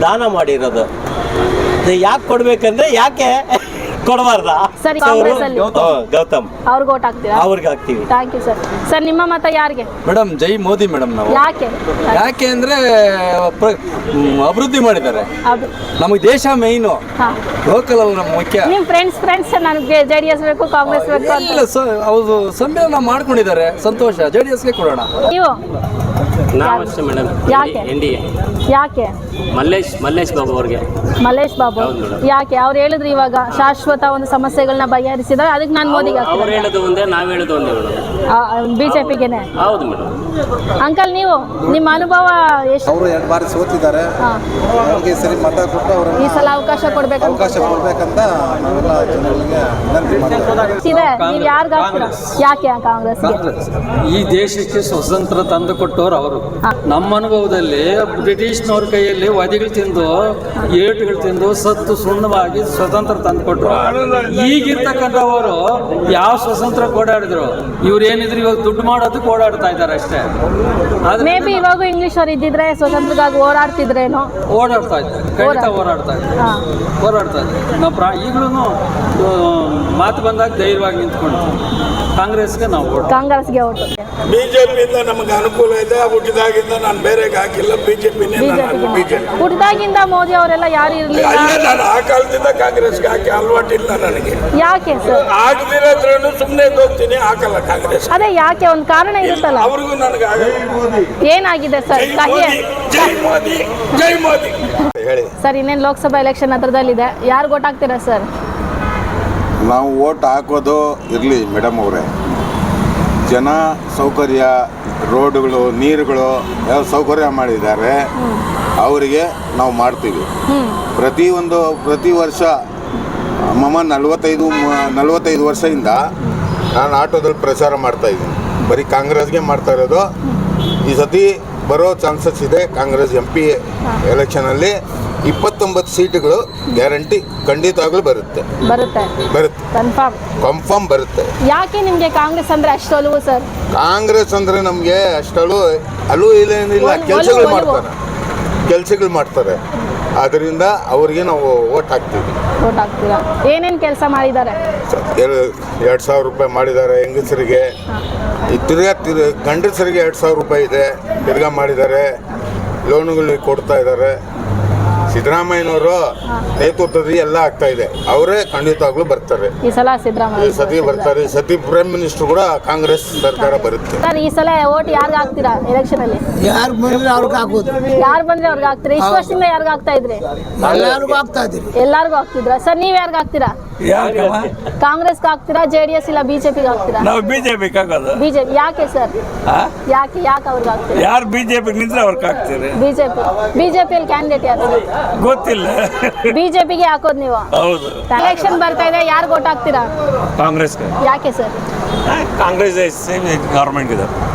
[SPEAKER 20] ದಾನ ಮಾಡಿರೋದು. ಯಾಕೆ ಕೊಡ್ಬೇಕಂದ್ರೆ ಯಾಕೆ ಕೊಡಬಾರ್ದ?
[SPEAKER 2] ಸರಿ, ಕಾಂಗ್ರೆಸ್ ಅಲ್ಲಿ?
[SPEAKER 20] ಗೌತಮ್.
[SPEAKER 2] ಅವ್ರಿಗೆ ಓಟ್ ಹಾಕ್ತೀರಾ?
[SPEAKER 20] ಅವ್ರಿಗೆ ಹಾಕ್ತೀವಿ.
[SPEAKER 2] ಥ್ಯಾಂಕ್ ಯು ಸರ್ ಸರ್ ನಿಮ್ಮ ಮತ ಯಾರಿಗೆ?
[SPEAKER 17] ಮೇಡಮ್ ಜೈ ಮೋದಿ ಮೇಡಮ್ ನಾವು.
[SPEAKER 2] ಯಾಕೆ?
[SPEAKER 17] ಯಾಕೆ ಅಂದ್ರೆ ಪ್ರ- ಮ್, ಅಭಿವೃದ್ಧಿ ಮಾಡಿದ್ದಾರೆ.
[SPEAKER 2] ಅದು
[SPEAKER 17] ನಮಗೆ ದೇಶ ಮೈನು
[SPEAKER 2] ಹಾ.
[SPEAKER 17] ಲೋಕಲ್ ಅಲ್ಲ ನಮ್ಮ ಮುಖ್ಯ.
[SPEAKER 2] ನಿಮ್ಮ ಫ್ರೆಂಡ್ಸ್ ಫ್ರೆಂಡ್ಸ್ ನನಗೆ ಜೆ ಡಿ ಎಸ್ ಬೇಕು ಕಾಂಗ್ರೆಸ್ ಬೇಕು ಅಂತ
[SPEAKER 17] ಇಲ್ಲ ಸ ಅವರು ಸಮ್ಮೇಳನ ಮಾಡ್ಕೊಂಡಿದ್ದಾರೆ. ಸಂತೋಷ ಜೆ ಡಿ ಎಸ್ಗೆ ಕೊಡೋಣ.
[SPEAKER 2] ನೀವು?
[SPEAKER 21] ನಾವು ಅಷ್ಟೇ ಮೇಡಮ್
[SPEAKER 2] ಯಾಕೆ?
[SPEAKER 21] N D A.
[SPEAKER 2] ಯಾಕೆ?
[SPEAKER 21] ಮಲ್ಲೇಶ್ ಮಲ್ಲೇಶ್ ಬಾಬು ಅವ್ರಿಗೆ.
[SPEAKER 2] ಮಲ್ಲೇಶ್ ಬಾಬು? ಯಾಕೆ? ಅವ್ರು ಹೇಳಿದ್ರು ಇವಾಗ ಶಾಶ್ವತ ಒಂದು ಸಮಸ್ಯೆಗಳನ್ನ ಬಗೆಹರಿಸಿದ್ರೆ ಅದಕ್ಕೆ ನಾನು ಮೋದಿಗೆ
[SPEAKER 21] ಅವ್ರು
[SPEAKER 2] ಹಾಕ್ತೀನಿ
[SPEAKER 21] ಹೇಳೋದು ಒಂದೇ ನಾವು ಹೇಳೋದು ಒಂದೇ ಮೇಡಮ್.
[SPEAKER 2] ಬಿಜೆಪಿಗೆನೆ?
[SPEAKER 21] ಹೌದು ಮೇಡಮ್.
[SPEAKER 2] ಅಂಕಲ್ ನೀವು ನಿಮ್ಮ ಅನುಭವ ಎಷ್ಟು?
[SPEAKER 22] ಅವರು ಎರಡು ಬಾರಿ ಸೋತಿದ್ದಾರೆ.
[SPEAKER 2] ಹಾ.
[SPEAKER 22] ಅವ್ರಿಗೆ ಸರಿ ಮತ ಕೊಟ್ಟು
[SPEAKER 2] ಈ
[SPEAKER 22] ಅವರನ್ನು
[SPEAKER 2] ಸಲ ಅವಕಾಶ ಕೊಡ್ಬೇಕು
[SPEAKER 22] ಅವಕಾಶ ಕೊಡ್ಬೇಕಂತ ನಾವೆಲ್ಲ ಜನಗಳಿಗೆ ವಿನಂತಿ ಮಾಡ್ತೀವಿ.
[SPEAKER 2] ಇದೆ ನೀವು ಯಾರಿಗೆ ಹಾಕ್ತೀರಾ? ಯಾಕೆ ಕಾಂಗ್ರೆಸ್ಗೆ?
[SPEAKER 17] ಈ ದೇಶಕ್ಕೆ ಸ್ವತಂತ್ರ ತಂದು ಅವರು. ನಮ್ಮ ಅನುಭವದಲ್ಲಿ ಬ್ರಿಟಿಷ್ನವ್ರ ಕೈಯಲ್ಲಿ ವಧಿಗಳು ತಿಂದು ಏಟುಗಳು ತಿಂದು ಸತ್ತು ಸುಣ್ಣವಾಗಿ ಸ್ವತಂತ್ರ ತಂದು ಕೊಟ್ಟರು ಈಗಿರ್ತಕ್ಕಂಥವರು ಯಾವ ಸ್ವತಂತ್ರ ಓಡಾಡಿದ್ರು? ಇವ್ರು ಏನಿದ್ರು ಇವಾಗ ದುಡ್ಡು ಮಾಡೋದಕ್ಕೆ ಓಡಾಡ್ತಾ ಇದ್ದಾರೆ ಅಷ್ಟೇ.
[SPEAKER 2] ಮೇ ಬಿ ಇವಾಗ ಇಂಗ್ಲಿಷ್ ಅವ್ರು ಇದ್ದಿದ್ರೆ ಸ್ವತಂತ್ರಕ್ಕಾಗಿ ಓಡಾಡ್ತಿದ್ರೇನೋ?
[SPEAKER 17] ಓಡಾಡ್ತಾ ಇದ್ದಾರೆ ಖಂಡಿತ ಓಡಾಡ್ತಾ ಇದ್ದಾರೆ
[SPEAKER 2] ಓಡಾಡ್ತಾ
[SPEAKER 17] ಹೋರಾಡ್ತಾ ಇದ್ದಾರೆ ನಾವು ಪ್ರಾ ಈಗಲೂ ಮಾತು ಬಂದಾಗ ಧೈರ್ಯವಾಗಿ ನಿಂತ್ಕೊಂಡು ಕಾಂಗ್ರೆಸ್ಗೆ ನಾವು
[SPEAKER 2] ಕಾಂಗ್ರೆಸ್ಗೆ
[SPEAKER 7] ಬಿಜೆಪಿಯಿಂದ ನಮಗೆ ಅನುಕೂಲ ಇದೆ. ಹುಟ್ಟಿದಾಗಿಂದ ನಾನು ಬೇರೆಗೆ ಹಾಕಿಲ್ಲ ಬಿಜೆಪಿನೇ ನಾನು ಬಿಜೆಪಿ.
[SPEAKER 2] ಹುಟ್ಟಿದಾಗಿಂದ ಮೋದಿ ಅವರೆಲ್ಲ ಯಾರು ಇರ್ಲಿಲ್ಲ?
[SPEAKER 7] ಅಲ್ಲ ನಾನು ಆ ಕಾಲದಿಂದ ಕಾಂಗ್ರೆಸ್ಗೆ ಹಾಕಿ ಅಲ್ವಾಟಿಲ್ಲ ನನಗೆ.
[SPEAKER 2] ಯಾಕೆ ಸರ್?
[SPEAKER 7] ಆಗದಿರೋದ್ರೂ ಸುಮ್ಮನೆ ಹೋಗ್ತೀನಿ ಹಾಕಲ್ಲ ಕಾಂಗ್ರೆಸ್
[SPEAKER 2] ಅದೇ ಯಾಕೆ ಒಂದು ಕಾರಣ ಇರುತ್ತಲ್ಲ
[SPEAKER 7] ಅವ್ರಿಗೂ ನನಗೆ
[SPEAKER 2] ಏನಾಗಿದೆ ಸರ್? ಕಹಿ
[SPEAKER 7] ಜೈ ಮೋದಿ ಜೈ ಮೋದಿ.
[SPEAKER 1] ಹೇಳಿ.
[SPEAKER 2] ಸರ್ ಇನ್ನೇನು ಲೋಕಸಭಾ ಎಲೆಕ್ಷನ್ ಹತ್ರದಲ್ಲಿದೆ. ಯಾರು ಹಾಕ್ತೀರಾ ಸರ್?
[SPEAKER 23] ನಾವು ಓಟ್ ಹಾಕೋದು ಇರಲಿ ಮೇಡಮ್ ಅವರೇ. ಜನ ಸೌಕರ್ಯ ರೋಡ್ಗಳು, ನೀರುಗಳು ಯಾವ ಸೌಕರ್ಯ ಮಾಡಿದ್ದಾರೆ. ಅವರಿಗೆ ನಾವು ಮಾಡ್ತೀವಿ. ಒಂದು ಪ್ರತಿ ವರ್ಷ ಮಮ್ಮ ನಲವತ್ತೈದು ನಲವತ್ತೈದು ವರ್ಷದಿಂದ ನಾನು ಆಟೋದಲ್ಲಿ ಪ್ರಚಾರ ಮಾಡ್ತಾ ಇದ್ದೀನಿ. ಬರೀ ಕಾಂಗ್ರೆಸ್ಗೆ ಮಾಡ್ತಾ ಇರೋದು. ಈ ಸತಿ ಬರೋ ಚಾನ್ಸಸ್ ಇದೆ ಕಾಂಗ್ರೆಸ್ ಎಂ ಪಿ ಎಲೆಕ್ಷನಲ್ಲಿ ಇಪ್ಪತ್ತೊಂಬತ್ತು ಸೀಟುಗಳು ಗ್ಯಾರಂಟಿ ಖಂಡಿತವಾಗ್ಲೂ ಬರುತ್ತೆ.
[SPEAKER 2] ಬರುತ್ತೆ.
[SPEAKER 23] ಬರುತ್ತೆ.
[SPEAKER 2] ಕನ್ಫರ್ಮ್
[SPEAKER 23] ಕನ್ಫರ್ಮ್ ಬರುತ್ತೆ.
[SPEAKER 2] ಯಾಕೆ ನಿಮಗೆ ಕಾಂಗ್ರೆಸ್ ಅಂದ್ರೆ ಅಷ್ಟು ಸರ್?
[SPEAKER 23] ಕಾಂಗ್ರೆಸ್ ಅಂದ್ರೆ ನಮಗೆ ಅಷ್ಟಳು ಅಲ್ಲೂ ಇಲ್ಲೇನಿಲ್ಲ ಕೆಲಸಗಳು
[SPEAKER 2] ಒಲವು.
[SPEAKER 23] ಮಾಡ್ತಾರೆ. ಕೆಲಸಗಳು ಮಾಡ್ತಾರೆ. ಅದರಿಂದ ಅವರಿಗೆ ನಾವು ಓಟ್ ಹಾಕ್ತೀವಿ.
[SPEAKER 2] ಓಟ್ ಹಾಕ್ತೀರಾ? ಏನೇನು ಕೆಲಸ ಮಾಡಿದ್ದಾರೆ?
[SPEAKER 23] ಎರಡು ಸಾವಿರ ರೂಪಾಯಿ ಮಾಡಿದ್ದಾರೆ ಹೆಂಗಸರಿಗೆ. ಈ ತಿರ್ಗಾ ತಿರ್ ಗಂಡಸರಿಗೆ ಎರಡು ಸಾವಿರ ರೂಪಾಯಿ ಇದೆ ತಿರ್ಗಾ ಮಾಡಿದ್ದಾರೆ. ಲೋನುಗಳು ಕೊಡ್ತಾ ಇದ್ದಾರೆ. ಸಿದ್ದರಾಮಯ್ಯನವರು ನೇತೃತ್ವದಲ್ಲಿ ಎಲ್ಲ ಆಗ್ತಾ ಇದೆ. ಅವರೇ ಖಂಡಿತವಾಗ್ಲೂ ಬರ್ತಾರೆ.
[SPEAKER 2] ಈ ಸಲ
[SPEAKER 23] ಈ
[SPEAKER 2] ಸಿದ್ದರಾಮಯ್ಯ
[SPEAKER 23] ಸತಿ ಬರ್ತಾರೆ. ಈ ಸತಿ ಪ್ರೈಮ್ ಮಿನಿಸ್ಟರ್ ಕೂಡ ಕಾಂಗ್ರೆಸ್ ಸರ್ಕಾರ ಬರುತ್ತೆ.
[SPEAKER 2] ಸರ್ ಈ ಸಲ ಓಟ್ ಯಾರ್ಗೆ ಹಾಕ್ತೀರಾ ಎಲೆಕ್ಷನ್ ಅಲ್ಲಿ?
[SPEAKER 24] ಯಾರು ಬಂದ್ರೆ ಅವ್ರಿಗೆ ಹಾಕೋದು
[SPEAKER 2] ಯಾರು ಬಂದ್ರೆ ಅವ್ರಿಗೆ ಹಾಕ್ತೀರಾ? ಇಷ್ಟು ವರ್ಷದಿಂದ ಯಾರ್ಗೆ ಹಾಕ್ತಾ ಇದ್ರಿ?
[SPEAKER 24] ಎಲ್ಲರಿಗೂ ಇದ್ದೀರಿ.
[SPEAKER 2] ಎಲ್ಲಾರ್ಗು ಹಾಕ್ತಿದ್ರ? ಸರ್ ನೀವ್ ಯಾರ್ಗೆ ಹಾಕ್ತೀರಾ? ಕಾಂಗ್ರೆಸ್ಗೆ ಹಾಕ್ತೀರಾ ಜೆಡಿಎಸ್ ಡಿ ಎಸ್ ಇಲ್ಲ ಬಿಜೆಪಿ ಹಾಕ್ತೀರಾ
[SPEAKER 25] ನಾವು ಬಿಜೆಪಿಗೆ ಹಾಕೋದು
[SPEAKER 2] ಬಿಜೆಪಿ ಯಾಕೆ ಸರ್? ಯಾಕೆ ಯಾಕೆ ಅವ್ರಿಗೆ ಹಾಕ್ತೀರಾ
[SPEAKER 25] ಯಾರು ಬಿಜೆಪಿಗೆ ನಿಂತ್ರೆ ಅವ್ರಿಗೆ ಹಾಕ್ತೀರಿ
[SPEAKER 2] ಬಿಜೆಪಿ. ಬಿಜೆಪಿಯಲ್ಲಿ ಕ್ಯಾಂಡಿಡೇಟ್ ಯಾರು?
[SPEAKER 25] ಗೊತ್ತಿಲ್ಲ.
[SPEAKER 2] ಬಿಜೆಪಿಗೆ ಹಾಕೋದು ನೀವು?
[SPEAKER 25] ಹೌದು.
[SPEAKER 2] ಎಲೆಕ್ಷನ್ ಬರ್ತಾ ಇದೆ ಯಾರು ಓಟ್ ಹಾಕ್ತೀರಾ
[SPEAKER 25] ಕಾಂಗ್ರೆಸ್ಗೆ.
[SPEAKER 2] ಯಾಕೆ ಸರ್?
[SPEAKER 25] ಕಾಂಗ್ರೆಸ್ ಗೌರ್ಮೆಂಟ್ ಇದೆ.